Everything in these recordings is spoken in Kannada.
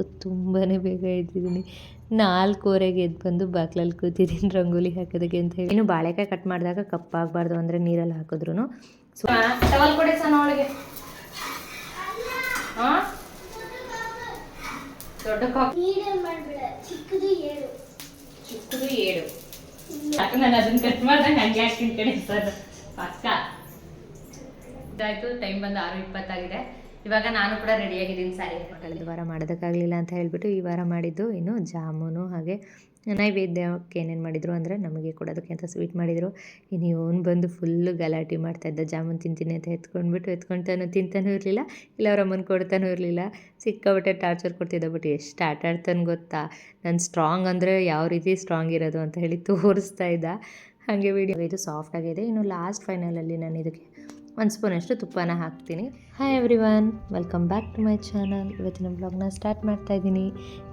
ಇವತ್ತು ತುಂಬಾ ಬೇಗ ಎದ್ದಿದ್ದೀನಿ. ನಾಲ್ಕೂವರೆಗೆ ಎದ್ದು ಬಂದು ಬಾಗ್ಲಲ್ಲಿ ಕೂತಿದ್ದೀನಿ ರಂಗೋಲಿ ಹಾಕೋದಕ್ಕೆ ಅಂತ ಹೇಳಿ. ಇನ್ನು ಬಾಳೆಕಾಯಿ ಕಟ್ ಮಾಡಿದಾಗ ಕಪ್ಪಾಗಬಾರ್ದು ಅಂದರೆ ನೀರಲ್ಲಿ ಹಾಕಿದ್ರು ಸೊ ದೊಡ್ಡ ಕಾಫಿ. ಮೀಡಿಯಂ ಮಾಡ್ಬೇಡ ಚಿಕ್ಕದು ಏಳು. ಚಿಕ್ಕದು ಏಳು. ಯಾಕೆ ನಾನು ಅದನ್ನ ಕಟ್ ಮಾಡ್ದಂಗೆ ಹಂಗೆ ಹಾಕಿನ ಕಡೆ ಸರ್. ಪಕ್ಕ. ಇದಾಯ್ತು ಟೈಮ್ ಬಂದು ಆರು ಇಪ್ಪತ್ತಾಗಿದೆ. ಇವಾಗ ನಾನು ಕೂಡ ರೆಡಿಯಾಗಿದ್ದೀನಿ ಸಾರಿ ಕಳೆದ ವಾರ ಮಾಡೋದಕ್ಕಾಗಲಿಲ್ಲ ಅಂತ ಹೇಳ್ಬಿಟ್ಟು ಈ ವಾರ ಮಾಡಿದ್ದು ಇನ್ನು ಜಾಮೂನು ಹಾಗೆ ನೈವೇದ್ಯಕ್ಕೆ ಏನೇನು ಮಾಡಿದ್ರು ಅಂದರೆ ನಮಗೆ ಕೊಡೋದಕ್ಕೆ ಅಂತ ಸ್ವೀಟ್ ಮಾಡಿದರು. ಇನ್ನು ಇವನು ಬಂದು ಫುಲ್ಲು ಗಲಾಟೆ ಮಾಡ್ತಾ ಇದ್ದ, ಜಾಮೂನ್ ತಿಂತೀನಿ ಅಂತ ಎತ್ಕೊಂಡ್ಬಿಟ್ಟು ಎತ್ಕೊಂತಾನು ತಿಂತಾನೂ ಇರಲಿಲ್ಲ, ಇಲ್ಲ ಅವ್ರ ಅಮ್ಮನ ಕೊಡ್ತಾನೂ ಇರಲಿಲ್ಲ. ಸಿಕ್ಕಾಬಿಟ್ಟೆ ಟಾರ್ಚರ್ ಕೊಡ್ತಿದ್ದ ಬಟ್ ಎಷ್ಟು ಆಟ ಆಡ್ತಾನೆ ಗೊತ್ತಾ? ನಾನು ಸ್ಟ್ರಾಂಗ್ ಅಂದರೆ ಯಾವ ರೀತಿ ಸ್ಟ್ರಾಂಗ್ ಇರೋದು ಅಂತ ಹೇಳಿ ತೋರಿಸ್ತಾ ಇದ್ದ. ಹಾಗೆ ವಿಡಿಯೋ ಇದು ಸಾಫ್ಟ್ ಆಗಿದೆ. ಇನ್ನು ಲಾಸ್ಟ್ ಫೈನಲಲ್ಲಿ ನಾನು ಇದಕ್ಕೆ ಒಂದು ಸ್ಪೂನಷ್ಟು ತುಪ್ಪನ ಹಾಕ್ತೀನಿ. Hi everyone welcome back to my channel ಇವತ್ತಿನ ಬ್ಲಾಗ್ನ ಸ್ಟಾರ್ಟ್ ಮಾಡ್ತಾ ಇದ್ದೀನಿ.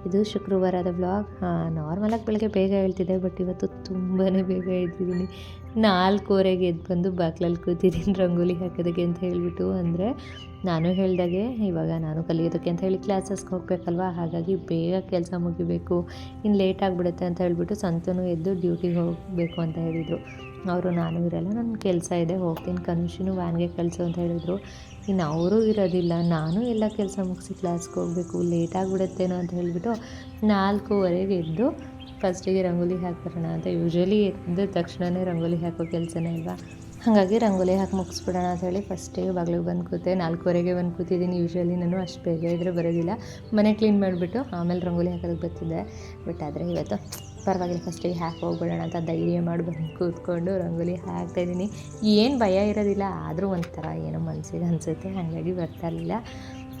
ಇದು ಶುಕ್ರವಾರದ ಬ್ಲಾಗ್ ನಾರ್ಮಲಾಗಿ ಬೆಳಗ್ಗೆ ಬೇಗ ಹೇಳ್ತಿದ್ದೆ ಬಟ್ ಇವತ್ತು ತುಂಬಾ ಬೇಗ ಹೇಳ್ತಿದ್ದೀನಿ. ನಾಲ್ಕೂವರೆಗೆ ಎದ್ದು ಬಂದು ಬಾಗ್ಲಲ್ಲಿ ಕೂತಿದ್ದೀನಿ, ರಂಗೋಲಿ ಹಾಕೋದಕ್ಕೆ ಅಂತ ಹೇಳಿಬಿಟ್ಟು. ಅಂದರೆ ನಾನು ಹೇಳಿದಾಗೆ ಇವಾಗ ನಾನು ಕಲಿಯೋದಕ್ಕೆ ಅಂತ ಹೇಳಿ ಕ್ಲಾಸಸ್ಗೆ ಹೋಗಬೇಕಲ್ವ? ಹಾಗಾಗಿ ಬೇಗ ಕೆಲಸ ಮುಗಿಬೇಕು. ಇನ್ನು ಲೇಟ್ ಆಗಿಬಿಡುತ್ತೆ ಅಂತ ಹೇಳಿಬಿಟ್ಟು ಸಂತನೂ ಎದ್ದು ಡ್ಯೂಟಿಗೆ ಹೋಗಬೇಕು ಅಂತ ಹೇಳಿದರು. ಅವರು ನಾನು ಇರಲ್ಲ, ನನ್ನ ಕೆಲಸ ಇದೆ, ಹೋಗ್ತೀನಿ ಕನುಷಿನೂ ವ್ಯಾನ್ಗೆ ಕಳಿಸು ಅಂತ ಹೇಳಿದರು. ಇನ್ನು ಅವರು ಇರೋದಿಲ್ಲ, ನಾನು ಎಲ್ಲ ಕೆಲಸ ಮುಗಿಸಿ ಕ್ಲಾಸ್ಗೆ ಹೋಗಬೇಕು ಲೇಟ್ ಆಗಿಬಿಡುತ್ತೇನೋ ಅಂತ ಹೇಳಿಬಿಟ್ಟು ನಾಲ್ಕೂವರೆಗೆ ಎದ್ದು ಫಸ್ಟಿಗೆ ರಂಗೋಲಿ ಹಾಕ್ಬರೋಣ ಅಂತ ಯೂಶ್ವಲಿ ಎದ್ದ ತಕ್ಷಣವೇ ರಂಗೋಲಿ ಹಾಕೋ ಕೆಲಸನೇ ಅಲ್ವಾ? ಹಾಗಾಗಿ ರಂಗೋಲಿ ಹಾಕಿ ಮುಗಿಸ್ಬಿಡೋಣ ಅಂತ ಹೇಳಿ ಫಸ್ಟಿಗೆ ಬಾಗಿಲಿಗೆ ಬಂದು ಕೂತೆ, ನಾಲ್ಕೂವರೆಗೆ ಬಂದು ಕೂತಿದ್ದೀನಿ ಯೂಶ್ವಲಿ ನಾನು ಅಷ್ಟು ಬೇಗ ಇದ್ದರೆ ಬರೋದಿಲ್ಲ. ಮನೆ ಕ್ಲೀನ್ ಮಾಡಿಬಿಟ್ಟು ಆಮೇಲೆ ರಂಗೋಲಿ ಹಾಕೋದಕ್ಕೆ ಬರ್ತಿದ್ದೆ. ಬಟ್ ಆದರೆ ಇವತ್ತು ಪರವಾಗಿಲ್ಲ ಫಸ್ಟಿಗೆ ಹಾಕಿ ಹೋಗ್ಬಿಡೋಣ ಅಂತ ಧೈರ್ಯ ಮಾಡಿ ಬಂದು ಕೂತ್ಕೊಂಡು ರಂಗೋಲಿ ಹಾಕ್ತಾಯಿದ್ದೀನಿ ಏನು ಭಯ ಇರೋದಿಲ್ಲ, ಆದರೂ ಒಂಥರ ಏನೋ ಮನಸ್ಸಿಗೆ ಅನಿಸುತ್ತೆ, ಹಾಗಾಗಿ ಬರ್ತಾ ಇರಲಿಲ್ಲ.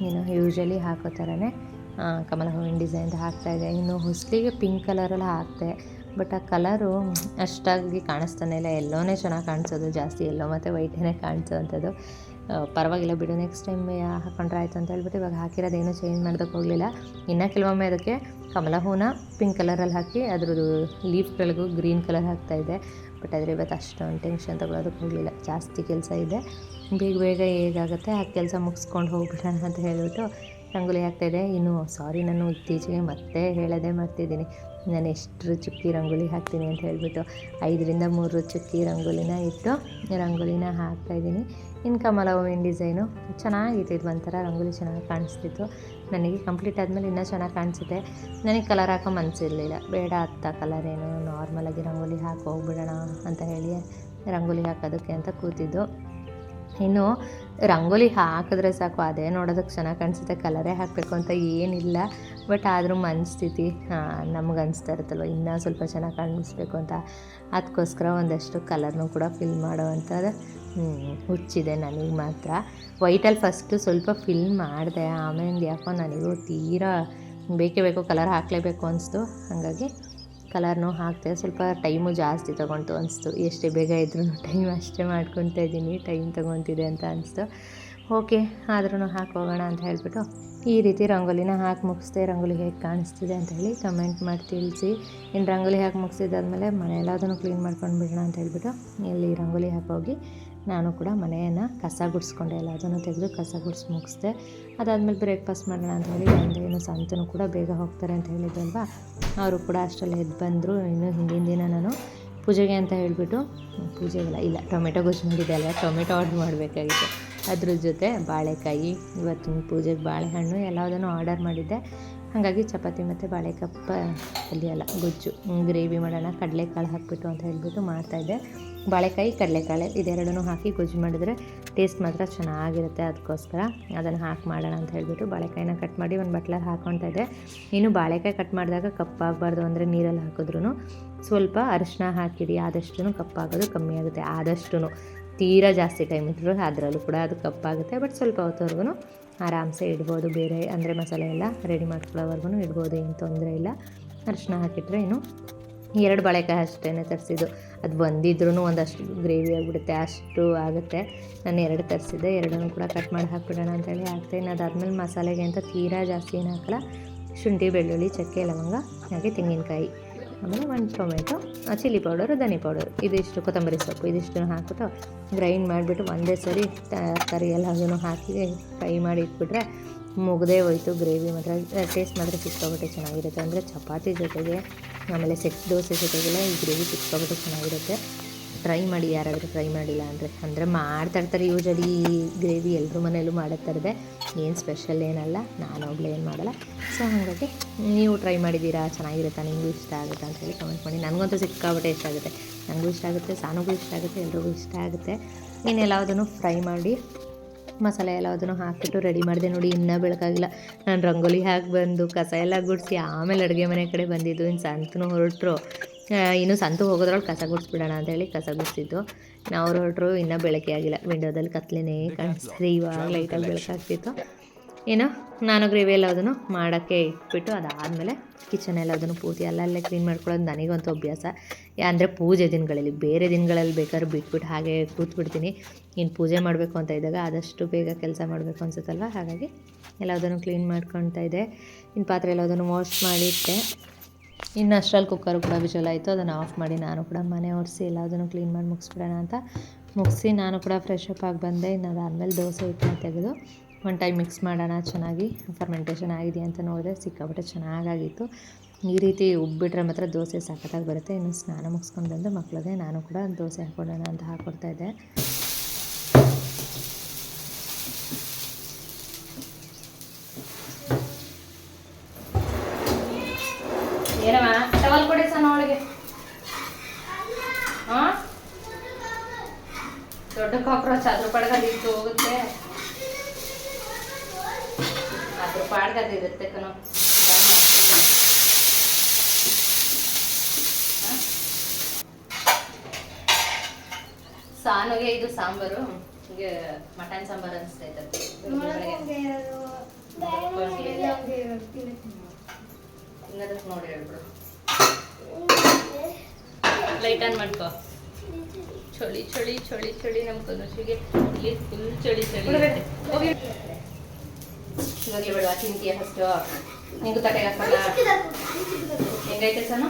ಏನೋ ಯೂಶ್ವಲಿ ಹಾಕೋ ಥರನೇ ಕಮಲ ಹೂವಿನ ಡಿಸೈನ್ದು ಹಾಕ್ತಾಯಿದ್ದೆ ಇನ್ನು ಹೊಸ್ಲಿಗೆ ಪಿಂಕ್ ಕಲರಲ್ಲಿ ಹಾಕ್ತೆ ಬಟ್ ಆ ಕಲರು ಅಷ್ಟಾಗಿ ಕಾಣಿಸ್ತಾನೆ ಇಲ್ಲ. ಎಲ್ಲೋನೇ ಚೆನ್ನಾಗಿ ಕಾಣಿಸೋದು, ಜಾಸ್ತಿ ಎಲ್ಲೋ ಮತ್ತು ವೈಟೇ ಕಾಣಿಸೋ ಅಂಥದ್ದು. ಪರವಾಗಿಲ್ಲ ಬಿಡು ನೆಕ್ಸ್ಟ್ ಟೈಮ್ ಹಾಕೊಂಡ್ರೆ ಆಯಿತು ಅಂತ ಹೇಳ್ಬಿಟ್ಟು ಇವಾಗ ಹಾಕಿರೋದೇನು ಚೇಂಜ್ ಮಾಡೋದಕ್ಕೆ ಹೋಗಲಿಲ್ಲ. ಇನ್ನೂ ಕೆಲವೊಮ್ಮೆ ಅದಕ್ಕೆ ಕಮಲ ಹೂನ ಪಿಂಕ್ ಕಲರಲ್ಲಿ ಹಾಕಿ ಅದ್ರದ್ದು ಲೀಫ್ಗಳಿಗೂ ಗ್ರೀನ್ ಕಲರ್ ಹಾಕ್ತಾಯಿದ್ದೆ ಬಟ್ ಆದರೆ ಇವತ್ತು ಅಷ್ಟೊಂದು ಟೆನ್ಷನ್ ತೊಗೊಳೋದಕ್ಕೆ ಹೋಗಲಿಲ್ಲ. ಜಾಸ್ತಿ ಕೆಲಸ ಇದೆ. ಬೇಗ ಬೇಗ ಹೇಗಾಗುತ್ತೆ, ಆ ಕೆಲಸ ಮುಗಿಸ್ಕೊಂಡು ಹೋಗ್ಬಿಡೋಣ ಅಂತ ಹೇಳಿಬಿಟ್ಟು ರಂಗೋಲಿ ಹಾಕ್ತಾಯಿದ್ದೆ ಇನ್ನು ಸಾರಿ ನಾನು ಇತ್ತೀಚೆಗೆ ಮತ್ತೆ ಹೇಳೋದೇ ಮಾಡ್ತಿದ್ದೀನಿ ನಾನು ಎಷ್ಟು ಚುಕ್ಕಿ ರಂಗೋಲಿ ಹಾಕ್ತೀನಿ ಅಂತ ಹೇಳಿಬಿಟ್ಟು ಐದರಿಂದ ಮೂರು ಚುಕ್ಕಿ ರಂಗೋಲಿನ ಇಟ್ಟು ರಂಗೋಲಿನ ಹಾಕ್ತಾಯಿದ್ದೀನಿ ಇನ್ನು ಕಮಲ ಹೂವಿನ ಡಿಸೈನು. ಚೆನ್ನಾಗಿತ್ತು ಇದು ಒಂಥರ, ರಂಗೋಲಿ ಚೆನ್ನಾಗಿ ಕಾಣಿಸ್ತಿತ್ತು. ನನಗೆ ಕಂಪ್ಲೀಟ್ ಆದಮೇಲೆ ಇನ್ನೂ ಚೆನ್ನಾಗಿ ಕಾಣಿಸುತ್ತೆ. ನನಗೆ ಕಲರ್ ಹಾಕೋ ಮನಸ್ಸಿರಲಿಲ್ಲ ಬೇಡ ಅತ್ತ ಕಲರ್ ಏನು ನಾರ್ಮಲಾಗಿ ರಂಗೋಲಿ ಹಾಕಿ, ಹೋಗ್ಬಿಡೋಣ ಅಂತ ಹೇಳಿ ರಂಗೋಲಿ ಹಾಕೋದಕ್ಕೆ ಅಂತ ಕೂತಿದ್ದು. ಇನ್ನು ರಂಗೋಲಿ ಹಾಕಿದ್ರೆ ಸಾಕು, ಅದೇ ನೋಡೋದಕ್ಕೆ ಚೆನ್ನಾಗಿ ಕಾಣಿಸುತ್ತೆ, ಕಲರೇ ಹಾಕಬೇಕು ಅಂತ ಏನಿಲ್ಲ. ಬಟ್ ಆದರೂ ಮನಸ್ಥಿತಿ ನಮ್ಗೆ ಅನಿಸ್ತಾ ಇರುತ್ತಲ್ವ, ಇನ್ನೂ ಸ್ವಲ್ಪ ಚೆನ್ನಾಗಿ ಕಾಣಿಸ್ಬೇಕು ಅಂತ. ಅದಕ್ಕೋಸ್ಕರ ಒಂದಷ್ಟು ಕಲರ್ನೂ ಕೂಡ ಫಿಲ್ ಮಾಡೋವಂಥದ್ದು ಹುಚ್ಚಿದೆ ನನಗೆ ಮಾತ್ರ. ವೈಟಲ್ಲಿ ಫಸ್ಟು ಸ್ವಲ್ಪ ಫಿಲ್ ಮಾಡಿದೆ, ಆಮೇಲೆ ಯಾಕೋ ನನಗೂ ತೀರಾ ಬೇಕೇ ಬೇಕು ಕಲರ್ ಹಾಕಲೇಬೇಕು ಅನಿಸ್ತು. ಹಾಗಾಗಿ ಕಲರ್ನೂ ಹಾಕ್ತೆ ಸ್ವಲ್ಪ ಟೈಮು ಜಾಸ್ತಿ ತೊಗೊಂತು ಅನಿಸ್ತು. ಎಷ್ಟೇ ಬೇಗ ಇದ್ರೂ ಟೈಮ್ ಅಷ್ಟೇ ಮಾಡ್ಕೊತಾ ಇದ್ದೀನಿ ಟೈಮ್ ತೊಗೊತಿದೆ ಅಂತ ಅನಿಸ್ತು. ಓಕೆ ಆದ್ರೂ ಹಾಕೋಗೋಣ ಅಂತ ಹೇಳಿಬಿಟ್ಟು ಈ ರೀತಿ ರಂಗೋಲಿನ ಹಾಕಿ ಮುಗಿಸ್ದೆ, ರಂಗೋಲಿ ಹೇಗೆ ಕಾಣಿಸ್ತಿದೆ ಅಂತ ಹೇಳಿ ಕಮೆಂಟ್ ಮಾಡಿ ತಿಳಿಸಿ. ಇನ್ನು ರಂಗೋಲಿ ಹಾಕಿ ಮುಗಿಸಿದಾದ್ಮೇಲೆ ಮನೆಯೆಲ್ಲದನ್ನು ಕ್ಲೀನ್ ಮಾಡ್ಕೊಂಡು ಬಿಡೋಣ ಅಂತ ಹೇಳ್ಬಿಟ್ಟು ಇಲ್ಲಿ ರಂಗೋಲಿ ಹಾಕೋಗಿ ನಾನು ಕೂಡ ಮನೆಯನ್ನು ಕಸ ಗುಡಿಸ್ಕೊಂಡೆ ಎಲ್ಲದನ್ನು ತೆಗೆದು ಕಸ ಗುಡಿಸಿ ಮುಗಿಸ್ದೆ. ಅದಾದಮೇಲೆ ಬ್ರೇಕ್ಫಾಸ್ಟ್ ಮಾಡೋಣ ಅಂತ ಹೇಳಿ ಒಂದು ಏನು ಸಂತನು ಕೂಡ ಬೇಗ ಹೋಗ್ತಾರೆ ಅಂತ ಹೇಳಿದ್ವಲ್ವಾ ಅವರು ಕೂಡ ಅಷ್ಟರಲ್ಲಿ ಎದ್ದು ಬಂದರು. ಇನ್ನು ಹಿಂದಿನ ದಿನ ನಾನು ಪೂಜೆಗೆ ಅಂತ ಹೇಳಿಬಿಟ್ಟು, ಪೂಜೆಗೆಲ್ಲ ಇಲ್ಲ, ಟೊಮೆಟೊ ಗೊಜ್ಜು ಮಾಡಿದ್ದೆ ಅಲ್ವಾ? ಟೊಮೆಟೊ ಆರ್ಡ್ರ್ ಮಾಡಬೇಕಾಗಿತ್ತು. ಅದ್ರ ಜೊತೆ ಬಾಳೆಕಾಯಿ ಇವತ್ತಿನ ಪೂಜೆಗೆ ಬಾಳೆಹಣ್ಣು ಎಲ್ಲದನ್ನು ಆರ್ಡರ್ ಮಾಡಿದ್ದೆ. ಹಾಗಾಗಿ ಚಪಾತಿ ಮತ್ತು ಬಾಳೆಕಪ್ಪ ಪಲ್ಯ ಅಲ್ಲ, ಗೊಜ್ಜು ಗ್ರೇವಿ ಮಾಡೋಣ, ಕಡಲೆಕಾಳು ಹಾಕ್ಬಿಟ್ಟು ಅಂತ ಹೇಳ್ಬಿಟ್ಟು ಮಾಡ್ತಾಯಿದ್ದೆ ಬಾಳೆಕಾಯಿ, ಕಡಲೆಕಾಳು ಇದೆರಡನ್ನೂ ಹಾಕಿ ಗೊಜ್ಜು ಮಾಡಿದ್ರೆ ಟೇಸ್ಟ್ ಮಾತ್ರ ಚೆನ್ನಾಗಿರುತ್ತೆ ಅದಕ್ಕೋಸ್ಕರ ಅದನ್ನು ಹಾಕಿ ಮಾಡೋಣ ಅಂತ ಹೇಳ್ಬಿಟ್ಟು ಬಾಳೆಕಾಯಿನ ಕಟ್ ಮಾಡಿ ಒಂದು ಬಟ್ಲಲ್ಲಿ ಹಾಕ್ಕೊತಾ ಇದ್ದೆ. ಇನ್ನು ಬಾಳೆಕಾಯಿ ಕಟ್ ಮಾಡಿದಾಗ ಕಪ್ಪಾಗಬಾರ್ದು ಅಂದರೆ ನೀರಲ್ಲಿ ಹಾಕಿದ್ರೂ ಸ್ವಲ್ಪ ಅರಿಶಿನ ಹಾಕಿಡಿ ಆದಷ್ಟು ಕಪ್ಪಾಗೋದು ಕಮ್ಮಿ ಆಗುತ್ತೆ ಆದಷ್ಟು ತೀರಾ ಜಾಸ್ತಿ ಟೈಮ್ ಇಟ್ಟರು ಅದರಲ್ಲೂ ಕೂಡ ಅದು ಕಪ್ಪಾಗುತ್ತೆ. ಬಟ್ ಸ್ವಲ್ಪ ಹೊತ್ತವರೆಗೂ ಆರಾಮ್ಸೆ ಇಡ್ಬೋದು. ಬೇರೆ ಅಂದರೆ ಮಸಾಲೆ ಎಲ್ಲ ರೆಡಿ ಮಾಡ್ಕೊಳ್ಳೋವರೆಗೂ ಇಡ್ಬೋದು. ಏನು ತೊಂದರೆ ಇಲ್ಲ. ಅರಿಶಿನ ಹಾಕಿಟ್ರೆ ಇನ್ನು ಎರಡು ಬಾಳೆಕಾಯಿ ಅಷ್ಟೇ ತರಿಸಿದ್ದು. ಅದು ಬಂದಿದ್ರೂ ಒಂದಷ್ಟು ಗ್ರೇವಿ ಆಗಿಬಿಡುತ್ತೆ. ಅಷ್ಟು ಆಗುತ್ತೆ. ನಾನು ಎರಡು ತರಿಸಿದ್ದೆ. ಎರಡನ್ನೂ ಕೂಡ ಕಟ್ ಮಾಡಿ ಹಾಕ್ಬಿಡೋಣ ಅಂತೇಳಿ ಹಾಕ್ತೇನೆ ಅದಾದಮೇಲೆ ಮಸಾಲೆಗೆ ಅಂತ ತೀರಾ ಜಾಸ್ತಿ ಏನು ಹಾಕಲ್ಲ. ಶುಂಠಿ, ಬೆಳ್ಳುಳ್ಳಿ, ಚಕ್ಕೆ, ಲವಂಗ, ಹಾಗೆ ತೆಂಗಿನಕಾಯಿ. ಆಮೇಲೆ ಒಂದು ಟೊಮೆಟೊ ಚಿಲ್ಲಿ ಪೌಡರು, ಧನಿ ಪೌಡರ್. ಇದಿಷ್ಟು ಕೊತ್ತಂಬರಿ ಸೊಪ್ಪು ಇದಿಷ್ಟು ಹಾಕ್ಬಿಟ್ಟು ಗ್ರೈಂಡ್ ಮಾಡಿಬಿಟ್ಟು ಒಂದೇ ಸರಿ ತರಕಾರಿ ಎಲ್ಲದನ್ನು ಹಾಕಿ ಫ್ರೈ ಮಾಡಿ ಇಟ್ಬಿಟ್ರೆ ಮುಗದೇ ಹೋಯ್ತು. ಗ್ರೇವಿ ಮಾತ್ರ ಟೇಸ್ಟ್ ಮಾತ್ರ ಸಿಕ್ಕಾಬಿಟ್ಟೆ ಚೆನ್ನಾಗಿರುತ್ತೆ. ಅಂದರೆ ಚಪಾತಿ ಜೊತೆಗೆ ಆಮೇಲೆ ಸೆಟ್ ದೋಸೆ ಜೊತೆಗೆಲ್ಲ ಈ ಗ್ರೇವಿ ಸಿಕ್ಕಾಬಿಟ್ಟೆ ಚೆನ್ನಾಗಿರುತ್ತೆ. ಟ್ರೈ ಮಾಡಿ, ಯಾರಾದರೂ ಟ್ರೈ ಮಾಡಿಲ್ಲ ಅಂದರೆ ಅಂದರೆ ಮಾಡ್ತಾ ಇರ್ತಾರೆ ಯೂಶಲಿ ಗ್ರೇವಿ ಎಲ್ಲರೂ ಮನೆಯಲ್ಲೂ ಮಾಡುತ್ತಾ ಇರೋದೆ ಏನು ಸ್ಪೆಷಲ್ ಏನಲ್ಲ, ನಾನು ಒಬ್ಳು ಏನು ಮಾಡಲ್ಲ. ಸೊ ಹಾಗಾಗಿ ನೀವು ಟ್ರೈ ಮಾಡಿದ್ದೀರಾ, ಚೆನ್ನಾಗಿರುತ್ತಾ, ನಿಮಗೂ ಇಷ್ಟ ಆಗುತ್ತಾ ಅಂತ ಹೇಳಿ ಕಮೆಂಟ್ ಮಾಡಿ. ನನಗಂತೂ ಸಿಕ್ಕಾಬಿಟ್ಟೆ ಇಷ್ಟ ಆಗುತ್ತೆ. ನನಗೂ ಇಷ್ಟ ಆಗುತ್ತೆ, ಸಾನುಗೂ ಇಷ್ಟ ಆಗುತ್ತೆ, ಎಲ್ರಿಗೂ ಇಷ್ಟ ಆಗುತ್ತೆ. ಇನ್ನು ಎಲ್ಲದನ್ನು ಫ್ರೈ ಮಾಡಿ, ಮಸಾಲೆ ಎಲ್ಲದನ್ನು ಹಾಕಿಬಿಟ್ಟು ರೆಡಿ ಮಾಡಿದೆ ನೋಡಿ, ಇನ್ನೂ ಬೆಳಕಾಗಿಲ್ಲ. ನಾನು ರಂಗೋಲಿ ಹಾಕಿ ಬಂದು, ಕಸ ಎಲ್ಲ ಗುಡಿಸಿ, ಆಮೇಲೆ ಅಡುಗೆ ಮನೆ ಕಡೆ ಬಂದಿದ್ದು. ಇನ್ನು ಸಂತನೂ ಹೊರಟರು. ಇನ್ನು ಸಂತು ಹೋಗೋದ್ರೊಳಗೆ ಕಸ ಗುಡಿಸ್ಬಿಡೋಣ ಅಂತೇಳಿ ಕಸ ಗುಡಿಸಿದ್ದು. ನಾವು ಅವ್ರು ಇನ್ನೂ ಬೆಳಕೆ ಆಗಿಲ್ಲ. ವಿಂಡೋದಲ್ಲಿ ಕತ್ಲೇನೇ ಕಾಣಿಸ್ತದೆ ಇವಾಗ ಲೈಟಾಗಿ ಬೆಳಕಾಗ್ತಿತ್ತು. ಏನು, ನಾನು ಗ್ರೇವಿ ಎಲ್ಲದನ್ನು ಮಾಡೋಕ್ಕೆ ಇಟ್ಬಿಟ್ಟು ಅದಾದಮೇಲೆ ಕಿಚನ್ ಎಲ್ಲ ಅದನ್ನು ಪೂರ್ತಿ ಅಲ್ಲಲ್ಲೇ ಕ್ಲೀನ್ ಮಾಡ್ಕೊಳ್ಳೋದು ನನಗಂತೂ ಅಭ್ಯಾಸ. ಅಂದರೆ ಪೂಜೆ ದಿನಗಳಲ್ಲಿ, ಬೇರೆ ದಿನಗಳಲ್ಲಿ ಬೇಕಾದ್ರೆ ಬಿಟ್ಬಿಟ್ಟು ಹಾಗೆ ಕೂತ್ಬಿಡ್ತೀನಿ. ಇನ್ನು ಪೂಜೆ ಮಾಡಬೇಕು ಅಂತ ಇದ್ದಾಗ ಆದಷ್ಟು ಬೇಗ ಕೆಲಸ ಮಾಡಬೇಕು ಅನ್ಸುತ್ತಲ್ವ? ಹಾಗಾಗಿ ಎಲ್ಲದನ್ನು ಕ್ಲೀನ್ ಮಾಡ್ಕೊಳ್ತಾ ಇದ್ದೆ. ಇನ್ನು ಪಾತ್ರೆ ಎಲ್ಲದನ್ನು ವಾಶ್ ಮಾಡಿಟ್ಟೆ. ಇನ್ನು ಅಷ್ಟರಲ್ಲಿ ಕುಕ್ಕರ್ ಕೂಡ ವಿಜಲ್ ಆಯಿತು. ಅದನ್ನು ಆಫ್ ಮಾಡಿ ನಾನು ಕೂಡ ಮನೆ ಒರೆಸಿ ಎಲ್ಲದನ್ನು ಕ್ಲೀನ್ ಮಾಡಿ ಮುಗಿಸ್ಬಿಡೋಣ ಅಂತ. ಮುಗಿಸಿ ನಾನು ಕೂಡ ಫ್ರೆಶ್ ಅಪ್ ಆಗಿ ಬಂದೆ. ಇನ್ನು ಅದಾದಮೇಲೆ ದೋಸೆ ಹಿಟ್ಟನ್ನ ತೆಗೆದು ಒನ್ ಟೈಮ್ ಮಿಕ್ಸ್ ಮಾಡೋಣ. ಚೆನ್ನಾಗಿ ಫರ್ಮೆಂಟೇಷನ್ ಆಗಿದೆ ಅಂತ ನೋಡಿದೆ ಸಿಕ್ಕಾಪಟ್ಟೆ ಚೆನ್ನಾಗಾಗಿತ್ತು. ಈ ರೀತಿ ಉಬ್ಬಿಟ್ರೆ ಮಾತ್ರ ದೋಸೆ ಸಖತ್ತಾಗಿ ಬರುತ್ತೆ. ಇನ್ನು ಸ್ನಾನ ಮುಗಿಸ್ಕೊಂಡು ಬಂದು ಮಕ್ಕಳಿಗೆ ನಾನು ಕೂಡ ದೋಸೆ ಹಾಕ್ಕೊಡೋಣ ಅಂತ ಹಾಕ್ಕೊಡ್ತಾ ಇದ್ದೆ ಏನಮ್ಮ ಟವಲ್ ಕೊಡಿ ಸಣ್ಣ ಅವಳಿಗೆ ಹಾ ದೊಡ್ಡ ಕಾಕ್ರೋಚ್ ಅದ್ರ ಪಡ್ಗಲ್ಲಿ ಇಟ್ಟು ಹೋಗುತ್ತೆ. ಅದ್ರ ಪಾಡ್ಗದು ಇರುತ್ತೆ ಕಣೋ. ಸಾನಗೆ ಇದು ಸಾಂಬಾರು ಹೀಗೆ ಮಟನ್ ಸಾಂಬಾರು ಅನಿಸ್ತಾ ಇದ್ದದ್ದು ತಿನ್ನೋದಕ್ಕೆ ನೋಡಿ ಹೇಳ್ಬಿಡು. ಲೈಟ್ ಆನ್ ಮಾಡ್ಕೋ. ಚಳಿ ಚಳಿ ಚಳಿ ಚಳಿ ನಮ್ಮ ಕನುಷಿಗೆ ಇಲ್ಲಿ ಫುಲ್ ಚಳಿ ಚಳಿ. ಇವಾಗಲೇ ಬಿಡುವ ತಿಂತೀಯ ಫಸ್ಟ್ ನಿಂಗೂ ತಟ್ಟೆಗೆ ಹಾಕಲ್ಲ ಹೆಂಗೈತೆ ಸಣ್ಣ?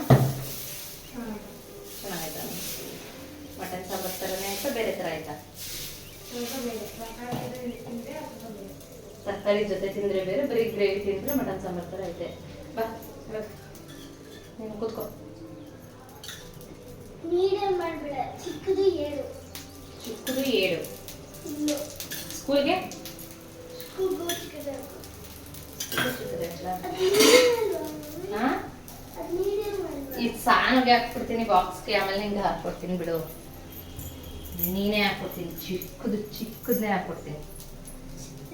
ಚೆನ್ನಾಗಾಯ್ತಾ? ಮಟನ್ ಸಾಂಬಾರ್ ಥರನೇ ಆಯ್ತಾ ಬೇರೆ ಥರ ಆಯ್ತಾ? ತರಕಾರಿ ಜೊತೆ ತಿಂದ್ರೆ ಬೇರೆ ಬರೀ ಗ್ರೇವಿ ತಿಂದ್ರೆ ಮಟನ್ ಸಾಂಬಾರ್ ಥರ ಐತೆ. ಬಾ. ನೀನು ಕೂತ್ಕೋ. ಮಾಡ್ಬೇಡ ಚಿಕ್ಕದು ಏಳು. ಚಿಕ್ಕದು ಏಳು. ಸ್ಕೂಲ್ಗೆ? ಕೂಗು ಚಿಕ್ಕದು ಚಿಕ್ಕದು ಚಿಕ್ಕದು ಅದು medium ಅಲ್ವಾ? ಹಾಂ? ಅದು medium ಅಲ್ವಾ? ಇದು ಸಾನಿಗೆ ಹಾಕ್ಬಿಡ್ತೀನಿ ಬಾಕ್ಸ್ಗೆ ಆಮೇಲೆ ನಿಂಗೆ ಹಾಕ್ಕೊಡ್ತೀನಿ ಬಿಡು. ನೀನೇ ಹಾಕ್ಕೊಡ್ತೀನಿ ಚಿಕ್ಕದು ಚಿಕ್ಕದನ್ನೇ ಹಾಕ್ಕೊಡ್ತೀನಿ.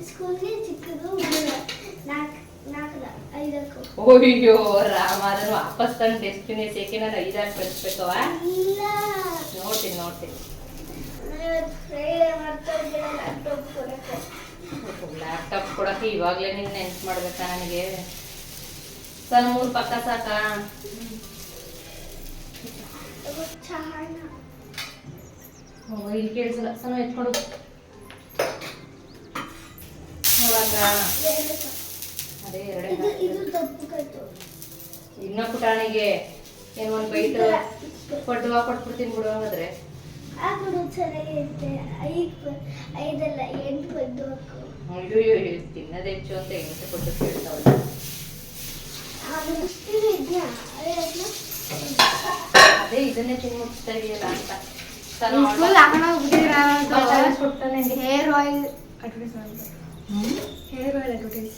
ಸ್ಕೂಲ್ಗೆ ಚಿಕ್ಕದು ನಾಲ್ಕು. ಅಯ್ಯೋ ರಾಮ ಅದನ್ನು ವಾಪಸ್ ತಂದು ಡೆಸ್ಟಿನೇ ಸೇಕೆ ನಾನು ಐದಾರು ಕಳಿಸ್ಬೇಕವ ನೋಡ್ತೀನಿ ನೋಡ್ತೀನಿ. ಲ್ಯಾಪ್ಟಾಪ್ ಕೊಡಕ್ಕೆ. ಇವಾಗಲೇ ನೀನು ನೆನ್ಪು ಮಾಡ್ಬೇಕಾ ನನಗೆ? ಸಣ್ಣ ಮೂರು ಪಕ್ಕ ಸಾಕ? ಚಹಾನ ಇಲ್ಲಿ ಕೇಳಿಸಲ್ಲ. ಸಣ್ಣ ಎತ್ಕೊಂಡು ನೋಡಂಗ. ಸ- ಅದೇ ಎರಡೇ ಇದು ಇದು ತಪ್ಪು ಕಟ್ಟು ಇನ್ನ ಪುಟಾಣಿಗೆ ಏನು ಒಂದು ಬೈಟ್ ಕೊಟ್ಟು ಕೊಟ್ಬಿಡ್ತೀನಿ ಬಿಡು ಹಂಗಾದ್ರೆ ಆಗ್ಬಿಡು ಚೆನ್ನಾಗಿರುತ್ತೆ ಐದು ಐದಲ್ಲ ಎಂಟು ಪದ್ದು ಹಾಕು ಅಯ್ಯೋ ಅಯ್ಯೋ, ಅಯ್ಯೋ, ತಿನ್ನೋದು ಹೆಚ್ಚು ಅಂತ ಹೆಂಗಸೆ ಕೊಟ್ಟು ಕೇಳ್ತಾವಲ್ಲ ಅದು ಇದನ್ನೇ ತಿನ್ಮುಟ್ತಾ ಇದೆಯಲ್ಲ ಅಂತ ಫುಲ್ ಹಾಕೊಂಡು hair oil advertise hair oil advertise